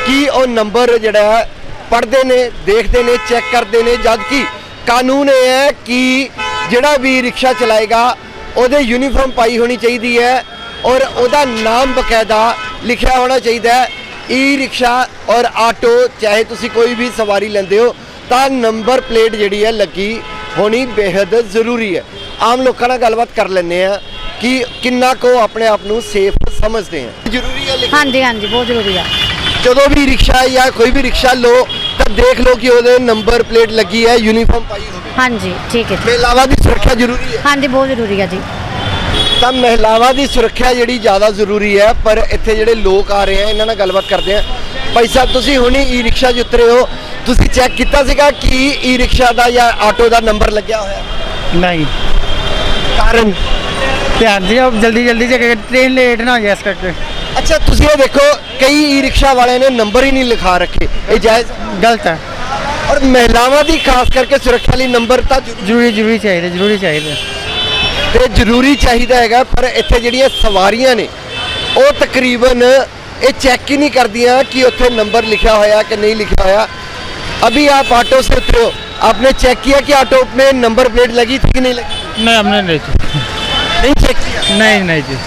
S1: ਕਿ ਉਹ ਨੰਬਰ ਜਿਹੜਾ ਹੈ ਪੜ੍ਹਦੇ ਨੇ ਦੇਖਦੇ ਨੇ ਚੈੱਕ ਕਰਦੇ ਨੇ ਜਦ ਕਿ ਕਾਨੂੰਨ ਇਹ ਹੈ ਕਿ ਜਿਹੜਾ ਵੀ ਰਿਕਸ਼ਾ ਚਲਾਏਗਾ ਉਹਦੇ ਯੂਨੀਫਾਰਮ ਪਾਈ ਹੋਣੀ ਚਾਹੀਦੀ ਹੈ ਔਰ ਉਹਦਾ ਨਾਮ ਬਕਾਇਦਾ ਲਿਖਿਆ ਹੋਣਾ ਚਾਹੀਦਾ ਹੈ ਈ ਰਿਕਸ਼ਾ ਔਰ ਆਟੋ ਚਾਹੇ ਤੁਸੀਂ ਕੋਈ ਵੀ ਸਵਾਰੀ ਲੈਂਦੇ ਹੋ ਤਾਂ ਨੰਬਰ ਪਲੇਟ ਜਿਹੜੀ ਹੈ ਲੱਗੀ ਹੋਣੀ ਬੇहद ਜ਼ਰੂਰੀ ਹੈ। ਆਮ ਲੋਕਾਂ ਨਾਲ ਗੱਲਬਾਤ ਕਰ ਲੈਂਦੇ ਆ ਕਿ ਕਿੰਨਾ ਕੋ ਆਪਣੇ ਆਪ ਨੂੰ ਸੇਫ ਸਮਝਦੇ ਆ। ਜ਼ਰੂਰੀ ਹੈ
S7: ਹਾਂਜੀ ਹਾਂਜੀ ਬਹੁਤ ਜ਼ਰੂਰੀ ਆ।
S1: ਜਦੋਂ ਵੀ ਰਿਕਸ਼ਾ ਜਾਂ ਕੋਈ ਵੀ ਰਿਕਸ਼ਾ ਲੋ ਤਾਂ ਦੇਖ ਲਓ ਕਿ ਉਹਦੇ ਨੰਬਰ ਪਲੇਟ ਲੱਗੀ ਹੈ ਯੂਨੀਫਾਰਮ ਪਾਈ ਹੋਵੇ
S7: ਹਾਂਜੀ ਠੀਕ ਹੈ ਜੀ।
S1: ਮਹਿਲਾਵਾਂ ਦੀ ਸੁਰੱਖਿਆ ਜ਼ਰੂਰੀ ਹੈ।
S7: ਹਾਂਜੀ ਬਹੁਤ ਜ਼ਰੂਰੀ ਆ ਜੀ।
S1: ਤਾਂ ਮਹਿਲਾਵਾਂ ਦੀ ਸੁਰੱਖਿਆ ਜਿਹੜੀ ਜ਼ਿਆਦਾ ਜ਼ਰੂਰੀ ਹੈ ਪਰ ਇੱਥੇ ਜਿਹੜੇ ਲੋਕ ਆ ਰਹੇ ਆ ਇਹਨਾਂ ਨਾਲ ਗੱਲਬਾਤ ਕਰਦੇ ਆ ਭਾਈ ਸਾਹਿਬ ਤੁਸੀਂ ਹੁਣੀ ਈ ਰਿਕਸ਼ਾ 'ਚ ਉਤਰੇ ਹੋ। ਤੁਸੀਂ ਚੈੱਕ ਕੀਤਾ ਸੀਗਾ ਕਿ ਈ ਰਿਕਸ਼ਾ ਦਾ ਜਾਂ ਆਟੋ ਦਾ ਨੰਬਰ ਲੱਗਿਆ ਹੋਇਆ?
S5: ਨਹੀਂ।
S1: ਕਾਰਨ?
S5: ਧਿਆਨ ਦਿਓ ਜਲਦੀ ਜਲਦੀ ਜੇ ਟ੍ਰੇਨ ਲੇਟ ਨਾ ਹੋ ਜਾਏ ਇਸ ਕਰਕੇ।
S1: ਅੱਛਾ ਤੁਸੀਂ ਇਹ ਦੇਖੋ ਕਈ ਈ-ਰਿਕਸ਼ਾ ਵਾਲਿਆਂ ਨੇ ਨੰਬਰ ਹੀ ਨਹੀਂ ਲਿਖਾ ਰੱਖੇ। ਇਹ ਜਾਇਜ਼
S5: ਗਲਤ ਹੈ।
S1: ਔਰ ਮਹਿਲਾਵਾਂ ਦੀ ਖਾਸ ਕਰਕੇ ਸੁਰੱਖਿਆ ਲਈ ਨੰਬਰ ਤਾਂ ਜ਼ਰੂਰੀ
S5: ਜ਼ਰੂਰੀ ਚਾਹੀਦੇ ਜ਼ਰੂਰੀ ਚਾਹੀਦੇ।
S1: ਤੇ ਜ਼ਰੂਰੀ ਚਾਹੀਦਾ ਹੈਗਾ ਪਰ ਇੱਥੇ ਜਿਹੜੀਆਂ ਸਵਾਰੀਆਂ ਨੇ ਉਹ ਤਕਰੀਬਨ ਇਹ ਚੈੱਕ ਹੀ ਨਹੀਂ ਕਰਦੀਆਂ ਕਿ ਉੱਥੇ ਨੰਬਰ ਲਿਖਿਆ ਹੋਇਆ ਕਿ ਨਹੀਂ ਲਿਖਿਆ ਹੋਇਆ। ਅਭੀ ਆਪ ਆਟੋ ਸੇ ਉਤਰੇ ਹੋ। आपने चेक किया कि ऑटो ਨੰਬਰ ਪਲੇਟ प्लेट लगी थी कि नहीं लगी
S8: नहीं हमने नहीं
S1: नहीं चेक किया
S8: नहीं नहीं जी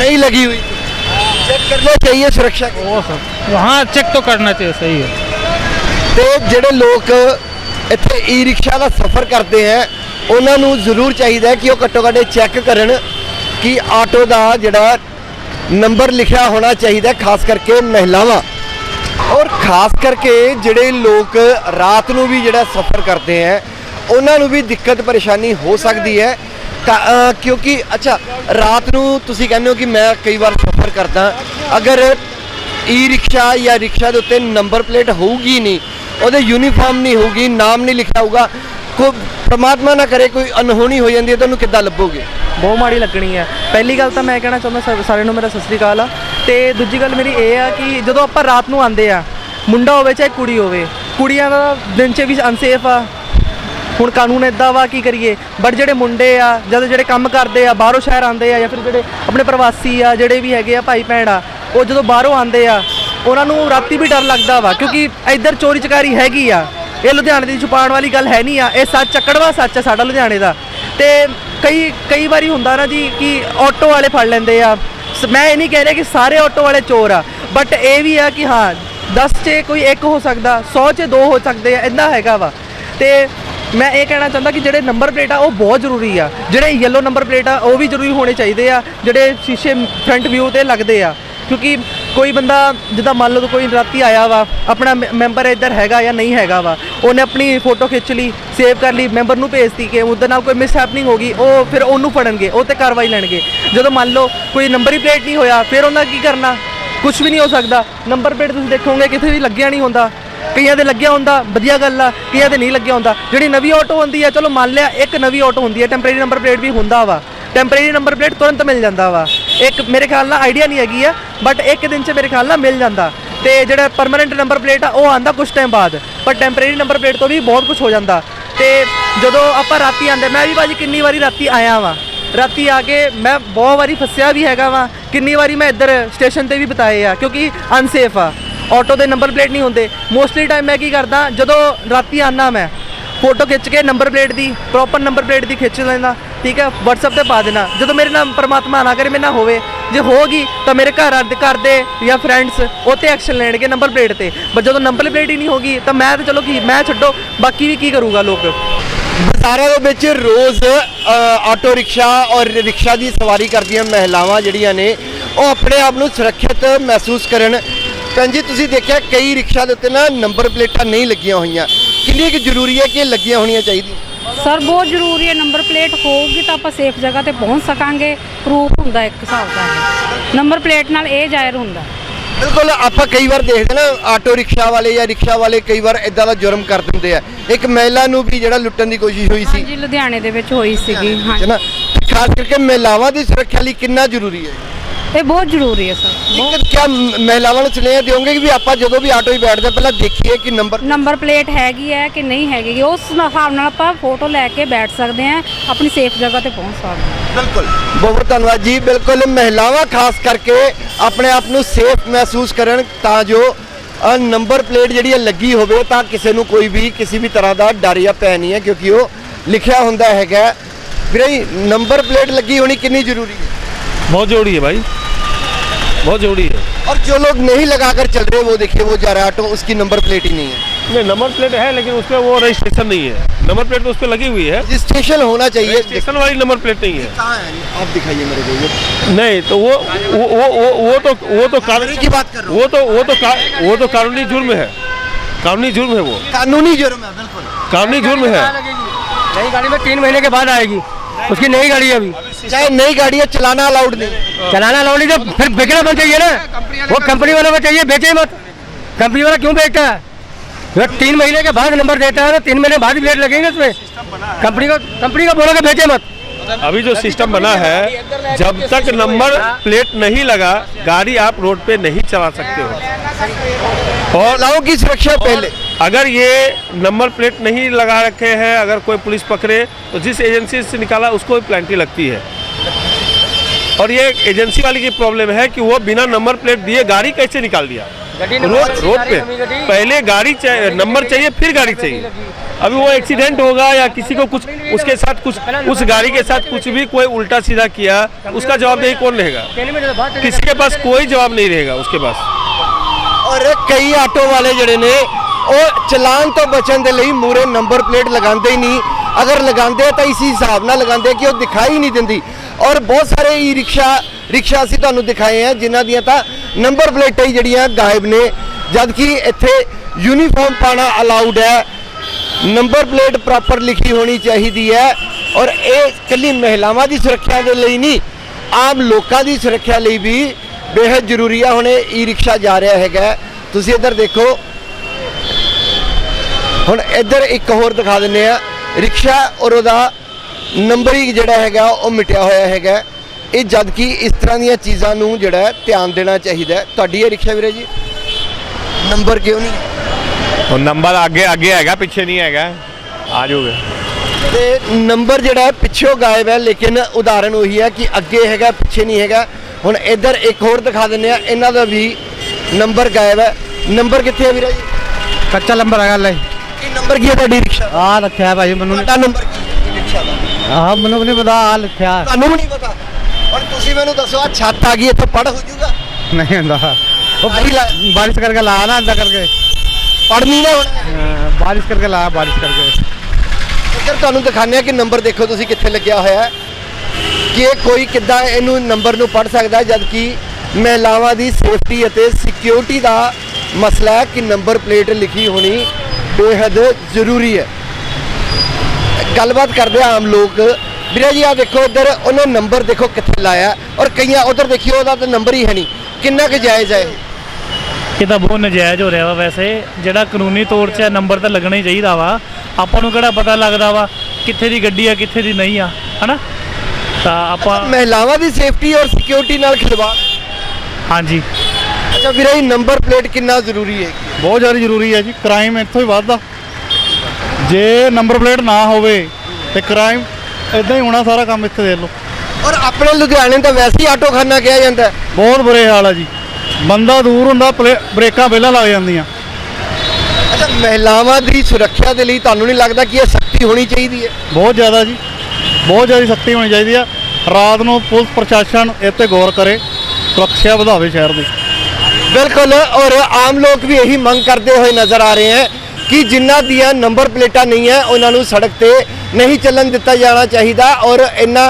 S1: नहीं चेक करना चाहिए सुरक्षा के
S8: वो सब वहाँ चेक तो करना चाहिए सही है
S1: ਤੇ ਜਿਹੜੇ ਲੋਕ ਇੱਥੇ ਈ ਰਿਕਸ਼ਾ ਦਾ ਸਫ਼ਰ ਕਰਦੇ ਹੈ ਉਹਨਾਂ ਨੂੰ ਜ਼ਰੂਰ ਚਾਹੀਦਾ ਹੈ ਕਿ ਉਹ ਘੱਟੋ ਘੱਟ ਚੈੱਕ ਕਰਨ ਕਿ ਆਟੋ ਦਾ ਜਿਹੜਾ ਨੰਬਰ ਲਿਖਿਆ ਹੋਣਾ ਚਾਹੀਦਾ ਹੈ, ਖਾਸ ਕਰਕੇ ਮਹਿਲਾਵਾਂ ਔਰ ਖਾਸ ਕਰਕੇ ਜਿਹੜੇ ਲੋਕ ਰਾਤ ਨੂੰ ਵੀ ਜਿਹੜਾ ਸਫ਼ਰ ਕਰਦੇ ਹੈ ਉਹਨਾਂ ਨੂੰ ਵੀ ਦਿੱਕਤ ਪਰੇਸ਼ਾਨੀ ਹੋ ਸਕਦੀ ਹੈ ਤਾਂ, ਅ, ਕਿਉਂਕਿ ਅੱਛਾ ਰਾਤ ਨੂੰ ਤੁਸੀਂ ਕਹਿੰਦੇ ਹੋ ਕਿ ਮੈਂ ਕਈ ਵਾਰ ਸਫ਼ਰ ਕਰਦਾ। ਅਗਰ ਈ ਰਿਕਸ਼ਾ ਜਾਂ ਰਿਕਸ਼ਾ ਦੇ ਉੱਤੇ ਨੰਬਰ ਪਲੇਟ ਹੋਊਗੀ ਨਹੀਂ ਉਹਦੇ ਯੂਨੀਫਾਰਮ ਨਹੀਂ ਹੋਊਗੀ ਨਾਮ ਨਹੀਂ ਲਿਖਿਆ ਹੋਊਗਾ ਕੋ ਪ੍ਰਮਾਤਮਾ ਨਾ ਕਰੇ ਕੋਈ ਅਨਹੋਣੀ ਹੋ ਜਾਂਦੀ ਹੈ ਤੁਹਾਨੂੰ ਕਿੱਦਾਂ ਲੱਭੋਗੇ?
S3: ਬਹੁਤ ਮਾੜੀ ਲੱਗਣੀ ਹੈ। ਪਹਿਲੀ ਗੱਲ ਤਾਂ ਮੈਂ ਕਹਿਣਾ ਚਾਹੁੰਦਾ ਸਾ- ਸਾਰਿਆਂ ਨੂੰ ਮੇਰਾ ਸਤਿ ਸ੍ਰੀ ਅਕਾਲ ਆ। ਤੇ ਦੂਜੀ ਗੱਲ ਮੇਰੀ ਇਹ ਆ ਕਿ ਜਦੋਂ ਆਪਾਂ ਰਾਤ ਨੂੰ ਆਉਂਦੇ ਆ ਮੁੰਡਾ ਹੋਵੇ ਚਾਹੇ ਕੁੜੀ ਹੋਵੇ ਕੁੜੀਆਂ ਦਾ ਦਿਨ 'ਚ ਵੀ ਅਨਸੇਫ ਆ। ਹੁਣ ਕਾਨੂੰਨ ਇਦਾਂ ਵਾ, ਕੀ ਕਰੀਏ? ਬਟ ਜਿਹੜੇ ਮੁੰਡੇ ਆ, ਜਦੋਂ ਜਿਹੜੇ ਕੰਮ ਕਰਦੇ ਆ, ਬਾਹਰੋਂ ਸ਼ਹਿਰ ਆਉਂਦੇ ਆ ਜਾਂ ਫਿਰ ਜਿਹੜੇ ਆਪਣੇ ਪ੍ਰਵਾਸੀ ਆ, ਜਿਹੜੇ ਵੀ ਹੈਗੇ ਆ ਭਾਈ ਭੈਣ ਆ, ਉਹ ਜਦੋਂ ਬਾਹਰੋਂ ਆਉਂਦੇ ਆ, ਉਹਨਾਂ ਨੂੰ ਰਾਤੀ ਵੀ ਡਰ ਲੱਗਦਾ ਵਾ, ਕਿਉਂਕਿ ਇੱਧਰ ਚੋਰੀ ਚਕਾਰੀ ਹੈਗੀ ਆ। ਇਹ ਲੁਧਿਆਣੇ ਦੀ ਛੁਪਾਉਣ ਵਾਲੀ ਗੱਲ ਹੈ ਨਹੀਂ ਆ, ਇਹ ਸੱਚ, ਚੱਕੜਵਾ ਸੱਚ ਆ ਸਾਡਾ ਲੁਧਿਆਣੇ ਦਾ। ਤੇ ਕਈ ਕਈ ਵਾਰੀ ਹੁੰਦਾ ਨਾ ਜੀ ਕਿ ਆਟੋ ਵਾਲੇ ਫੜ ਲੈਂਦੇ ਆ। ਸ- ਮੈਂ ਇਹ ਨਹੀਂ ਕਹਿ ਰਿਹਾ ਕਿ ਸਾਰੇ ਆਟੋ ਵਾਲੇ ਚੋਰ ਆ ਬਟ ਇਹ ਵੀ ਆ ਕਿ ਹਾਂ 10 'ਚ ਕੋਈ ਇੱਕ ਹੋ ਸਕਦਾ 100 'ਚ ਦੋ ਹੋ ਸਕਦੇ ਆ ਇਦਾਂ ਹੈਗਾ ਵਾ। ਤੇ ਮੈਂ ਇਹ ਕਹਿਣਾ ਚਾਹੁੰਦਾ ਕਿ ਜਿਹੜੇ ਨੰਬਰ ਪਲੇਟ ਆ, ਉਹ ਬਹੁਤ ਜ਼ਰੂਰੀ ਆ। ਜਿਹੜੇ ਯੈਲੋ ਨੰਬਰ ਪਲੇਟ ਆ, ਉਹ ਵੀ ਜ਼ਰੂਰੀ ਹੋਣੇ ਚਾਹੀਦੇ ਆ, ਜਿਹੜੇ ਸ਼ੀਸ਼ੇ ਫਰੰਟ ਵਿਊ ਤੇ ਲੱਗਦੇ ਆ। ਕਿਉਂਕਿ ਕੋਈ ਬੰਦਾ, ਜਿੱਦਾਂ ਮੰਨ ਲਓ ਕੋਈ ਰਾਤੀ ਆਇਆ ਵਾ, ਆਪਣਾ ਮੈਂਬਰ ਇੱਧਰ ਹੈਗਾ ਜਾਂ ਨਹੀਂ ਹੈਗਾ ਵਾ, ਉਹਨੇ ਆਪਣੀ ਫੋਟੋ ਖਿੱਚ ਲਈ ਸੇਵ ਕਰ ਲਈ ਮੈਂਬਰ ਨੂੰ ਭੇਜਤੀ ਕਿ ਉਹਦੇ ਨਾਲ ਕੋਈ ਮਿਸ ਹੈਪਨਿੰਗ ਹੋ ਗਈ, ਉਹ ਫਿਰ ਉਹਨੂੰ ਫੜਨਗੇ, ਉਹ ਤੇ ਕਾਰਵਾਈ ਲੈਣਗੇ। ਜਦੋਂ ਮੰਨ ਲਓ ਕੋਈ ਨੰਬਰ ਹੀ ਪਲੇਟ ਨਹੀਂ ਹੋਇਆ, ਫਿਰ ਉਹਨਾਂ ਕੀ ਕਰਨਾ? ਕੁਝ ਵੀ ਨਹੀਂ ਹੋ ਸਕਦਾ। ਨੰਬਰ ਪਲੇਟ ਤੁਸੀਂ ਦੇਖੋਗੇ, ਕਿਤੇ ਵੀ ਲੱਗਿਆ ਨਹੀਂ ਹੁੰਦਾ। ਕਈਆਂ ਦੇ ਲੱਗਿਆ ਹੁੰਦਾ, ਵਧੀਆ ਗੱਲ ਆ, ਕਈਆਂ ਦੇ ਨਹੀਂ ਲੱਗਿਆ ਹੁੰਦਾ। ਜਿਹੜੀ ਨਵੀਂ ਆਟੋ ਹੁੰਦੀ ਆ, ਚਲੋ ਮੰਨ ਲਿਆ, ਇੱਕ ਨਵੀਂ ਆਟੋ ਹੁੰਦੀ ਆ ਟੈਂਪਰੇਰੀ ਨੰਬਰ ਪਲੇਟ ਵੀ ਹੁੰਦਾ ਵਾ। ਟੈਂਪਰੇਰੀ ਨੰਬਰ ਪਲੇਟ ਤੁਰੰਤ ਮਿਲ ਜਾਂਦਾ ਵਾ। ਇੱਕ ਮੇਰੇ ਖਿਆਲ ਨਾਲ ਆਈਡੀਆ ਨਹੀਂ ਹੈਗੀ ਆ ਬਟ ਇੱਕ ਦਿਨ 'ਚ ਮੇਰੇ ਖਿਆਲ ਨਾਲ ਮਿਲ ਜਾਂਦਾ। ਤੇ ਜਿਹੜਾ ਪਰਮਨੈਂਟ ਨੰਬਰ ਪਲੇਟ ਆ, ਉਹ ਆਂਦਾ ਕੁਝ ਟਾਈਮ ਬਾਅਦ। ਪਰ ਟੈਂਪਰੇਰੀ ਨੰਬਰ ਪਲੇਟ ਤੋਂ ਵੀ ਬਹੁਤ ਕੁਝ ਹੋ ਜਾਂਦਾ। ਤੇ ਜਦੋਂ ਆਪਾਂ ਰਾਤੀ ਆਂਦੇ ਮੈਂ ਵੀ ਭਾਜੀ ਕਿੰਨੀ ਵਾਰੀ ਰਾਤੀ ਆਇਆ ਵਾਂ। ਰਾਤੀ ਆ ਕੇ ਮੈਂ ਬਹੁਤ ਵਾਰੀ ਫਸਿਆ ਵੀ ਹੈਗਾ ਵਾਂ। ਕਿੰਨੀ ਵਾਰੀ ਮੈਂ ਇੱਧਰ ਸਟੇਸ਼ਨ ਤੇ ਵੀ ਬਿਤਾਏ ਆ, ਕਿਉਂਕਿ ਅਨਸੇਫ ਆ। ਆਟੋ ਦੇ ਨੰਬਰ ਪਲੇਟ ਨਹੀਂ ਹੁੰਦੇ। ਮੋਸਟਲੀ ਟਾਈਮ ਮੈਂ ਕੀ ਕਰਦਾ, ਜਦੋਂ ਰਾਤੀ ਆਨਾ ਮੈਂ ਫੋਟੋ ਖਿੱਚ ਕੇ ਨੰਬਰ ਪਲੇਟ ਦੀ ਪ੍ਰੋਪਰ ਨੰਬਰ ਪਲੇਟ ਦੀ ਖਿੱਚ ਲੈਂਦਾ, ਠੀਕ ਹੈ, WhatsApp ਤੇ ਪਾ ਦੇਣਾ। ਜਦੋਂ ਮੇਰੇ ਨਾਲ ਪਰਮਾਤਮਾ ਨਾ ਕਰੇ, ਮੇਰੇ ਨਾਲ ਹੋਵੇ। ਜੇ ਹੋਗੀ ਤਾਂ ਮੇਰੇ ਘਰ ਆ- ਘਰ ਦੇ ਜਾਂ ਫਰੈਂਡਸ ਉਹ ਤੇ ਐਕਸ਼ਨ ਲੈਣਗੇ ਨੰਬਰ ਪਲੇਟ ਤੇ। ਪਰ ਜਦੋਂ ਨੰਬਰ ਪਲੇਟ ਹੀ ਨਹੀਂ ਹੋਗੀ ਤਾਂ ਮੈਂ ਤਾਂ ਚਲੋ ਕੀ, ਮੈਂ ਛੱਡੋ, ਬਾਕੀ ਵੀ ਕੀ ਕਰੂਗਾ ਲੋਕ?
S1: ਬਾਜ਼ਾਰਾਂ ਦੇ ਵਿੱਚ ਰੋਜ਼ ਆਟੋ ਰਿਕਸ਼ਾ ਔਰ ਰਿਕਸ਼ਾ ਦੀ ਸਵਾਰੀ ਕਰਦੀਆਂ ਮਹਿਲਾਵਾਂ ਜਿਹੜੀਆਂ ਨੇ, ਉਹ ਆਪਣੇ ਆਪ ਨੂੰ ਸੁਰੱਖਿਅਤ ਮਹਿਸੂਸ ਕਰਨ ਭੈਣ ਜੀ ਤੁਸੀਂ ਦੇਖਿਆ ਕਈ ਰਿਕਸ਼ਾ ਦੇ ਉੱਤੇ ਨਾ ਨੰਬਰ ਪਲੇਟਾਂ ਨਹੀਂ ਲੱਗੀਆਂ ਹੋਈਆਂ। ਕਿੰਨੀ ਕੁ ਜ਼ਰੂਰੀ ਹੈ ਕਿ ਇਹ ਲੱਗੀਆਂ ਹੋਣੀਆਂ ਚਾਹੀਦੀਆਂ?
S7: ਸਰ ਬਹੁਤ ਜ਼ਰੂਰੀ ਹੈ ਨੰਬਰ ਪਲੇਟ ਹੋਊਗੀ ਤਾਂ ਆਪਾਂ ਸੇਫ ਜਗ੍ਹਾ ਤੇ ਪਹੁੰਚ ਸਕਾਂਗੇ। ਪ੍ਰੂਫ ਹੁੰਦਾ ਇੱਕ ਹਿਸਾਬ ਦਾ। ਨੰਬਰ ਪਲੇਟ ਨਾਲ ਇਹ ਜ਼ਾਹਿਰ ਹੁੰਦਾ।
S1: ਬਿਲਕੁਲ ਆਪਾਂ ਕਈ ਵਾਰ ਦੇਖਦੇ ਨਾ ਆਟੋ ਰਿਕਸ਼ਾ ਵਾਲੇ ਜਾਂ ਰਿਕਸ਼ਾ ਵਾਲੇ ਕਈ ਵਾਰ ਇਦਾਂ ਦਾ ਜੁਰਮ ਕਰ ਦਿੰਦੇ ਆ। ਇੱਕ ਮਹਿਲਾ ਨੂੰ ਵੀ ਜਿਹੜਾ ਲੁੱਟਣ ਦੀ ਕੋਸ਼ਿਸ਼ ਹੋਈ ਸੀ।
S7: ਹਾਂਜੀ ਲੁਧਿਆਣੇ ਦੇ ਵਿੱਚ ਹੋਈ ਸੀਗੀ
S1: ਹੈ ਖਾਸ ਕਰਕੇ ਮਹਿਲਾਵਾਂ ਦੀ ਸੁਰੱਖਿਆ ਲਈ ਕਿੰਨਾ ਜ਼ਰੂਰੀ ਹੈ?
S7: ਇਹ ਬਹੁਤ ਜ਼ਰੂਰੀ ਹੈ ਸਰ।
S1: ਕਿਆ ਮ- ਮਹਿਲਾਵਾਂ ਨੂੰ ਸੁਨੇਹਾ ਦਿਓਗੇ ਕਿ ਵੀ ਆਪਾਂ ਜਦੋਂ ਵੀ ਆਟੋ 'ਚ ਬੈਠਦੇ ਹਾਂ, ਪਹਿਲਾਂ ਦੇਖੀਏ ਕਿ ਨੰਬਰ
S7: ਨੰਬਰ ਪਲੇਟ ਹੈਗੀ ਹੈ ਕਿ ਨਹੀਂ ਹੈਗੀ ਗੀ। ਉਸ ਹਿਸਾਬ ਨਾਲ ਆਪਾਂ ਫੋਟੋ ਲੈ ਕੇ ਬੈਠ ਸਕਦੇ ਹਾਂ ਆਪਣੀ ਸੇਫ ਜਗ੍ਹਾ ਤੇ ਪਹੁੰਚ ਸਕਦੇ ਹਾਂ।
S1: ਬਿਲਕੁਲ। ਬਹੁਤ ਬਹੁਤ ਧੰਨਵਾਦ ਜੀ। ਬਿਲਕੁਲ ਮਹਿਲਾਵਾਂ ਖਾਸ ਕਰਕੇ ਆਪਣੇ ਆਪ ਨੂੰ ਸੇਫ ਮਹਿਸੂਸ ਕਰਨ ਤਾਂ ਜੋ ਅ, ਨੰਬਰ ਪਲੇਟ ਜਿਹੜੀ ਹੈ ਲੱਗੀ ਹੋਵੇ ਤਾਂ ਕਿਸੇ ਨੂੰ ਕੋਈ ਵੀ ਕਿਸੇ ਵੀ ਤਰ੍ਹਾਂ ਦਾ ਡਰ ਜਾਂ ਭੈ ਨਹੀਂ ਹੈ ਕਿਉਂਕਿ ਉਹ ਲਿਖਿਆ ਹੁੰਦਾ ਹੈਗਾ। ਵੀਰੇ ਨੰਬਰ ਪਲੇਟ ਲੱਗੀ ਹੋਣੀ ਕਿੰਨੀ ਜ਼ਰੂਰੀ ਹੈ?
S11: बहुत ज़रूरी है भाई। बहुत ज़रूरी है।
S1: और जो लोग नहीं लगाकर चल रहे वो देखिए वो जा रहा है ऑटो उसकी नंबर प्लेट ही नहीं है।
S11: नहीं नंबर प्लेट है लेकिन उस पर वो रजिस्ट्रेशन नहीं है। नंबर प्लेट तो उस पर लगी हुई है।
S1: रजिस्ट्रेशन होना चाहिए।
S11: रजिस्ट्रेशन वाली नंबर प्लेट नहीं है।
S1: आप दिखाइए मेरे को ये
S11: नहीं तो वो वो वो वो, वो तो वो तो कानूनी
S1: की बात कर रहा हूँ।
S11: वो तो वो तो वो तो कानूनी जुर्म है। कानूनी जुर्म है वो।
S1: कानूनी जुर्म है बिल्कुल।
S11: कानूनी जुर्म है।
S5: नई गाड़ी में तीन महीने के बाद आएगी। उसकी नई गाड़ी है अभी।
S1: चाहे नई गाड़ी है? चलाना अलाउड नहीं।
S5: चलाना अलाउड नहीं तो फिर बेचना बंद चाहिए ना। वो कंपनी वालों को चाहिए बेचे मत। कंपनी वाला क्यों बेचता है? वो तीन महीने के बाद नंबर देता है ना तीन महीने बाद ब्लेड लगेंगे उसमें। कंपनी को कंपनी को बोलोगे बेचे मत।
S11: अभी जो सिस्टम बना है जब तक नंबर प्लेट नहीं लगा गाड़ी आप रोड पे नहीं चला सकते हो। और
S1: महिलाओं की सुरक्षा पहले।
S11: अगर ये नंबर प्लेट नहीं लगा रखे हैं अगर कोई पुलिस पकड़े तो जिस एजेंसी से निकाला उसको भी प्लान्टी लगती है। और ये एजेंसी वाली की प्रॉब्लम है कि वो बिना नंबर प्लेट दिए गाड़ी कैसे निकाल दिया? रोड रोड पे। पहले गाड़ी नंबर चाहिए फिर गाड़ी चाहिए। अभी वो एक्सीडेंट होगा या किसी को कुछ उसके साथ कुछ उस गाड़ी के साथ कुछ भी कोई उल्टा सीधा किया उसका जवाब नहीं कौन रहेगा? किसी के पास कोई जवाब नहीं रहेगा उसके पास।
S1: और कई ऑटो वाले जड़े ने ਉਹ ਚਲਾਨ ਤੋਂ ਬਚਣ ਦੇ ਲਈ ਮੂਰੇ ਨੰਬਰ ਪਲੇਟ ਲਗਾਉਂਦੇ ਹੀ ਨਹੀਂ। ਅਗਰ ਲਗਾਉਂਦੇ ਤਾਂ ਇਸੇ ਹਿਸਾਬ ਨਾਲ ਲਗਾਉਂਦੇ ਕਿ ਉਹ ਦਿਖਾਈ ਨਹੀਂ ਦਿੰਦੀ। ਔਰ ਬਹੁਤ ਸਾਰੇ ਈ ਰਿਕਸ਼ਾ ਰਿਕਸ਼ਾ ਅਸੀਂ ਤੁਹਾਨੂੰ ਦਿਖਾਏ ਆ, ਜਿਨ੍ਹਾਂ ਦੀਆਂ ਤਾਂ ਨੰਬਰ ਪਲੇਟਾਂ ਹੀ ਜਿਹੜੀਆਂ ਗਾਇਬ ਨੇ। ਜਦ ਕਿ ਇੱਥੇ ਯੂਨੀਫਾਰਮ ਪਾਣਾ ਅਲਾਉਡ ਹੈ। ਨੰਬਰ ਪਲੇਟ ਪ੍ਰੋਪਰ ਲਿਖੀ ਹੋਣੀ ਚਾਹੀਦੀ ਹੈ। ਔਰ ਇਹ ਕੱਲੀ ਮਹਿਲਾਵਾਂ ਦੀ ਸੁਰੱਖਿਆ ਦੇ ਲਈ ਨਹੀਂ, ਆਮ ਲੋਕਾਂ ਦੀ ਸੁਰੱਖਿਆ ਲਈ ਵੀ ਬੇहद ਜ਼ਰੂਰੀ ਆ। ਹੁਣ ਈ ਰਿਕਸ਼ਾ ਜਾ ਰਿਹਾ ਹੈਗਾ। ਤੁਸੀਂ ਇੱਧਰ ਦੇਖੋ ਹੁਣ ਇੱਧਰ ਇੱਕ ਹੋਰ ਦਿਖਾ ਦਿੰਨੇ ਆ। ਰਿਕਸ਼ਾ ਔਰ ਉਹਦਾ ਨੰਬਰ ਹੀ ਜਿਹੜਾ ਹੈਗਾ ਉਹ ਮਿਟਿਆ ਹੋਇਆ ਹੈਗਾ। ਇਹ ਜਦ ਕਿ ਇਸ ਤਰ੍ਹਾਂ ਦੀਆਂ ਚੀਜ਼ਾਂ ਨੂੰ ਜਿਹੜਾ ਧਿਆਨ ਦੇਣਾ ਚਾਹੀਦਾ ਤੁਹਾਡੀ ਇਹ ਰਿਕਸ਼ਾ ਵੀਰੇ ਜੀ? ਨੰਬਰ ਕਿਉਂ ਨਹੀਂ?
S11: ਉਹ ਨੰਬਰ ਅੱਗੇ ਅੱਗੇ ਹੈਗਾ ਪਿੱਛੇ ਨਹੀਂ ਹੈਗਾ। ਆ ਜਾਊਗਾ
S1: ਤੇ ਨੰਬਰ ਜਿਹੜਾ ਪਿੱਛੋਂ ਗਾਇਬ ਹੈ ਲੇਕਿਨ ਉਦਾਹਰਨ ਉਹੀ ਹੈ ਕਿ ਅੱਗੇ ਹੈਗਾ ਪਿੱਛੇ ਨਹੀਂ ਹੈਗਾ। ਹੁਣ ਇੱਧਰ ਇੱਕ ਹੋਰ ਦਿਖਾ ਦਿੰਨੇ ਆ। ਇਹਨਾਂ ਦਾ ਵੀ ਨੰਬਰ ਗਾਇਬ ਹੈ। ਨੰਬਰ ਕਿੱਥੇ ਹੈ ਵੀਰੇ ਜੀ?
S5: ਕੱਚਾ ਨੰਬਰ ਹੈਗਾ
S1: ਲੈ। ਨੰਬਰ ਕੀ ਹੈ ਤੁਹਾਡੀ ਰਿਕਸ਼ਾ
S5: ਆ ਰੱਖਿਆ ਭਾਈ ਮੈਨੂੰ
S1: ਤੁਹਾਡਾ ਨੰਬਰ ਰਿਕਸ਼ਾ ਦਾ?
S5: ਆਹ ਮੈਨੂੰ ਨਹੀਂ ਪਤਾ ਆ ਲਿਖਿਆ।
S1: ਤੁਹਾਨੂੰ ਨਹੀਂ ਪਤਾ? ਹੁਣ ਤੁਸੀਂ ਮੈਨੂੰ ਦੱਸੋ ਆ ਛੱਤ ਆ ਗਈ ਇੱਥੇ ਪੜ ਹੋ ਜਾਊਗਾ?
S5: ਨਹੀਂ ਹੁੰਦਾ।
S1: ਉਹ
S5: ਆਹੀ ਬਾਰਿਸ਼ ਕਰਕੇ ਲਾ ਨਾ ਅੰਦਰ
S1: ਕਰਕੇ। ਪੜਨੀ ਨਾ ਹੁਣ।
S5: ਬਾਰਿਸ਼ ਕਰਕੇ ਲਾ ਬਾਰਿਸ਼ ਕਰਕੇ।
S1: ਇੱਧਰ ਤੁਹਾਨੂੰ ਦਿਖਾਉਂਦੇ ਆ ਕਿ ਨੰਬਰ ਦੇਖੋ ਤੁਸੀਂ ਕਿੱਥੇ ਲੱਗਿਆ ਹੋਇਆ ਹੈ। ਕਿ ਇਹ ਕੋਈ ਕਿੱਦਾਂ ਇਹਨੂੰ ਨੰਬਰ ਨੂੰ ਪੜ ਸਕਦਾ ਹੈ, ਜਦਕਿ ਮਹਿਲਾਵਾਂ ਦੀ ਸੇਫਟੀ ਅਤੇ ਸਿਕਿਉਰਿਟੀ ਦਾ ਮਸਲਾ ਹੈ ਕਿ ਨੰਬਰ ਪਲੇਟ ਲਿਖੀ ਹੋਣੀ ਬੇहद ਜ਼ਰੂਰੀ ਹੈ। ਗੱਲਬਾਤ ਕਰਦੇ ਆ ਆਮ ਲੋਕ। ਵੀਰੇ ਜੀ ਆ ਦੇਖੋ ਇੱਧਰ ਉਹਨੇ ਨੰਬਰ ਦੇਖੋ ਕਿੱਥੇ ਲਾਇਆ। ਔਰ ਕਈਆਂ ਉਧਰ ਦੇਖਿਓ ਉਹਦਾ ਤਾਂ ਨੰਬਰ ਹੀ ਹੈ ਨਹੀਂ। ਕਿੰਨਾ ਕੁ ਜਾਇਜ਼ ਹੈ ਇਹ?
S8: ਤਾਂ ਬਹੁਤ ਨਜਾਇਜ਼ ਹੋ ਰਿਹਾ ਵਾ ਵੈਸੇ। ਜਿਹੜਾ ਕਾਨੂੰਨੀ ਤੌਰ 'ਚ ਨੰਬਰ ਤਾਂ ਲੱਗਣਾ ਹੀ ਚਾਹੀਦਾ ਵਾ। ਆਪਾਂ ਨੂੰ ਕਿਹੜਾ ਪਤਾ ਲੱਗਦਾ ਵਾ ਕਿੱਥੇ ਦੀ ਗੱਡੀ ਆ ਕਿੱਥੇ ਦੀ ਨਹੀਂ ਆ ਹਨਾ? ਤਾਂ ਆਪਾਂ
S1: ਮਹਿਲਾਵਾਂ ਦੀ ਸੇਫਟੀ ਔਰ ਸਿਕਿਉਰਿਟੀ ਨਾਲ ਖਿਲਵਾੜ।
S8: ਹਾਂਜੀ।
S1: ਅੱਛਾ ਵੀਰੇ ਨੰਬਰ ਪਲੇਟ ਕਿੰਨਾ ਜ਼ਰੂਰੀ ਹੈ?
S6: ਬਹੁਤ ਜ਼ਿਆਦਾ ਜ਼ਰੂਰੀ ਹੈ ਜੀ ਕ੍ਰਾਈਮ ਇੱਥੋਂ ਹੀ ਵੱਧਦਾ। ਜੇ ਨੰਬਰ ਪਲੇਟ ਨਾ ਹੋਵੇ ਤੇ ਕ੍ਰਾਈਮ ਇਦਾਂ ਹੀ ਹੋਣਾ ਸਾਰਾ ਕੰਮ ਇੱਥੇ ਦੇਖ ਲਓ।
S1: ਔਰ ਆਪਣੇ ਲੁਧਿਆਣੇ ਤਾਂ ਵੈਸੇ ਹੀ ਆਟੋ ਖਾਨਾ ਕਿਹਾ ਜਾਂਦਾ।
S6: ਬਹੁਤ ਬੁਰੇ ਹਾਲ ਆ ਜੀ। ਬੰਦਾ ਦੂਰ ਹੁੰਦਾ ਬ੍ਰੇਕਾਂ ਪਹਿਲਾਂ ਲੱਗ ਜਾਂਦੀਆਂ।
S1: ਅੱਛਾ ਮਹਿਲਾਵਾਂ ਦੀ ਸੁਰੱਖਿਆ ਦੇ ਲਈ ਤੁਹਾਨੂੰ ਨਹੀਂ ਲੱਗਦਾ ਕਿ ਇਹ ਸਖਤੀ ਹੋਣੀ ਚਾਹੀਦੀ ਹੈ?
S6: ਬਹੁਤ ਜ਼ਿਆਦਾ ਜੀ। ਬਹੁਤ ਜ਼ਿਆਦਾ ਸਖਤੀ ਹੋਣੀ ਚਾਹੀਦੀ ਆ। ਰਾਤ ਨੂੰ ਪੁਲਿਸ ਪ੍ਰਸ਼ਾਸਨ 'ਤੇ ਗੌਰ ਕਰੇ ਸੁਰੱਖਿਆ ਵਧਾਵੇ ਸ਼ਹਿਰ ਦੀ।
S1: ਬਿਲਕੁਲ, ਔਰ ਆਮ ਲੋਕ ਵੀ ਇਹੀ ਮੰਗ ਕਰਦੇ ਹੋਏ ਨਜ਼ਰ ਆ ਰਹੇ ਹੈ ਕਿ ਜਿਨ੍ਹਾਂ ਦੀਆਂ ਨੰਬਰ ਪਲੇਟਾਂ ਨਹੀਂ ਹੈ, ਉਹਨਾਂ ਨੂੰ ਸੜਕ ਤੇ ਨਹੀਂ ਚੱਲਣ ਦਿੱਤਾ ਜਾਣਾ ਚਾਹੀਦਾ ਔਰ ਇਹਨਾਂ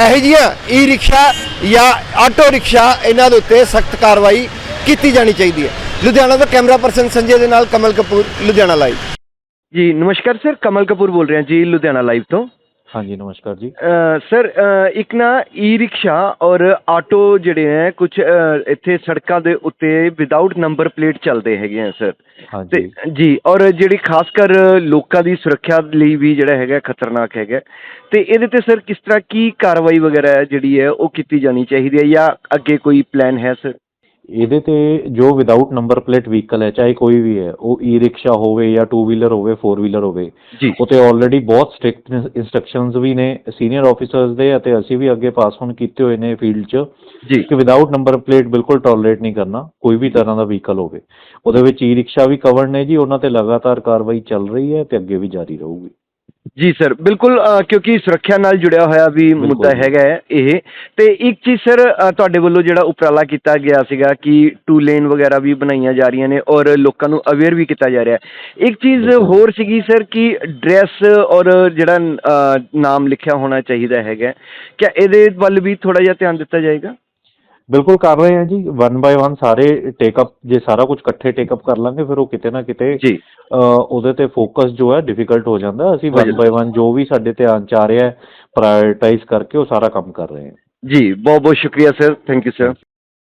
S1: ਇਹੋ ਜਿਹੀਆਂ ਈ ਰਿਕਸ਼ਾ ਜਾਂ ਆਟੋ ਰਿਕਸ਼ਾ ਇਹਨਾਂ ਦੇ ਉੱਤੇ ਸਖਤ ਕਾਰਵਾਈ ਕੀਤੀ ਜਾਣੀ ਚਾਹੀਦੀ ਹੈ। ਲੁਧਿਆਣਾ ਤੋਂ ਕੈਮਰਾ ਪਰਸਨ ਸੰਜੇ ਦੇ ਨਾਲ ਕਮਲ ਕਪੂਰ, ਲੁਧਿਆਣਾ ਲਾਈਵ ਜੀ, ਨਮਸਕਾਰ ਸਰ, ਕਮਲ ਕਪੂਰ ਬੋਲ ਰਿਹਾ ਜੀ, ਲੁਧਿਆਣਾ ਲਾਈਵ ਤੋਂ।
S12: ਹਾਂਜੀ ਨਮਸਕਾਰ ਜੀ।
S1: ਸਰ ਇੱਕ ਨਾ ਈ ਰਿਕਸ਼ਾ ਔਰ ਆਟੋ ਜਿਹੜੇ ਹੈ ਕੁਝ ਇੱਥੇ ਸੜਕਾਂ ਦੇ ਉੱਤੇ ਵਿਦਆਊਟ ਨੰਬਰ ਪਲੇਟ ਚੱਲਦੇ ਹੈਗੇ ਆ ਸਰ। ਤੇ ਜੀ ਔਰ ਜਿਹੜੀ ਖਾਸ ਕਰ ਲੋਕਾਂ ਦੀ ਸੁਰੱਖਿਆ ਲਈ ਵੀ ਜਿਹੜਾ ਹੈਗਾ ਖਤਰਨਾਕ ਹੈਗਾ। ਤੇ ਇਹਦੇ ਤੇ ਸਰ ਕਿਸ ਤਰ੍ਹਾਂ ਕੀ ਕਾਰਵਾਈ ਵਗੈਰਾ ਜਿਹੜੀ ਹੈ ਉਹ ਕੀਤੀ ਜਾਣੀ ਚਾਹੀਦੀ ਹੈ ਜਾਂ ਅੱਗੇ ਕੋਈ ਪਲਾਨ ਹੈ ਸਰ?
S12: ਇਹਦੇ ਤੇ ਜੋ ਵਿਦਆਊਟ ਨੰਬਰ ਪਲੇਟ ਵਹੀਕਲ ਹੈ ਚਾਹੇ ਕੋਈ ਵੀ ਹੈ ਉਹ ਈ ਰਿਕਸ਼ਾ ਹੋਵੇ ਜਾਂ ਟੂ ਵੀਲਰ ਹੋਵੇ ਫੋਰ ਵੀਲਰ ਹੋਵੇ ਉਹ ਤੇ ਆਲਰੇਡੀ ਬਹੁਤ ਸਟ੍ਰਿਕਟ ਇਨਸਟਰਕਸ਼ਨਸ ਵੀ ਨੇ ਸੀਨੀਅਰ ਆਫੀਸਰਸ ਦੇ ਅਤੇ ਅਸੀਂ ਵੀ ਅੱਗੇ ਪਾਸ ਹੁਣ ਕੀਤੇ ਹੋਏ ਨੇ ਫੀਲਡ 'ਚ ਕਿ ਵਿਦਆਊਟ ਨੰਬਰ ਪਲੇਟ ਬਿਲਕੁਲ ਟੋਲਰੇਟ ਨਹੀਂ ਕਰਨਾ ਕੋਈ ਵੀ ਤਰ੍ਹਾਂ ਦਾ ਵਹੀਕਲ ਹੋਵੇ। ਉਹਦੇ ਵਿੱਚ ਈ ਰਿਕਸ਼ਾ ਵੀ ਕਵਰ ਨੇ ਜੀ ਉਹਨਾਂ ਤੇ ਲਗਾਤਾਰ ਕਾਰਵਾਈ ਚੱਲ ਰਹੀ ਹੈ ਤੇ ਅੱਗੇ ਵੀ ਜਾਰੀ ਰਹੂਗੀ।
S1: ਜੀ ਸਰ ਬਿਲਕੁਲ ਕਿਉਂਕਿ ਸੁਰੱਖਿਆ ਨਾਲ ਜੁੜਿਆ ਹੋਇਆ ਵੀ ਮੁੱਦਾ। ਹੈਗਾ ਹੈ ਇਹ ਤੇ ਇੱਕ ਚੀਜ਼ ਸਰ ਤੁਹਾਡੇ ਵੱਲੋਂ ਜਿਹੜਾ ਉਪਰਾਲਾ ਕੀਤਾ ਗਿਆ ਸੀਗਾ ਕਿ ਟੂ ਲੇਨ ਵਗੈਰਾ ਵੀ ਬਣਾਈਆਂ ਜਾ ਰਹੀਆਂ ਨੇ ਔਰ ਲੋਕਾਂ ਨੂੰ ਅਵੇਅਰ ਵੀ ਕੀਤਾ ਜਾ ਰਿਹਾ ਇੱਕ ਚੀਜ਼। ਹੋਰ ਸੀਗੀ ਸਰ ਕਿ ਡਰੈਸ ਔਰ ਜਿਹੜਾ ਨਾਮ ਲਿਖਿਆ ਹੋਣਾ ਚਾਹੀਦਾ ਹੈਗਾ ਕਿਆ ਇਹਦੇ ਵੱਲ ਵੀ ਥੋੜਾ ਜਿਹਾ ਧਿਆਨ ਦਿੱਤਾ ਜਾਏਗਾ
S12: ਬਿਲਕੁਲ ਕਰ ਰਹੇ ਹਾਂ ਜੀ ਵਨ ਬਾਏ ਵਨ ਸਾਰੇ ਟੇਕ ਅਪ ਜੇ ਸਾਰਾ ਕੁਝ ਇਕੱਠੇ ਟੇਕ ਅਪ ਕਰ ਲਾਂਗੇ ਫਿਰ ਉਹ ਕਿਤੇ ਨਾ ਕਿਤੇ
S1: ਜੀ।
S12: ਉਹਦੇ ਤੇ ਫੋਕਸ ਜੋ ਹੈ ਡਿਫਿਕਲਟ ਹੋ ਜਾਂਦਾ। ਅਸੀਂ ਵਨ। ਬਾਏ ਵਨ ਜੋ ਵੀ ਸਾਡੇ ਧਿਆਨ ਚ ਆ ਰਿਹਾ ਹੈ ਪ੍ਰਾਇੋਰਟਾਈਜ਼ ਕਰਕੇ ਉਹ ਸਾਰਾ ਕੰਮ ਕਰ ਰਹੇ ਹਾਂ।
S1: ਜੀ ਬਹੁਤ ਬਹੁਤ ਸ਼ੁਕਰੀਆ ਸਰ ਥੈਂਕ ਯੂ ਸਰ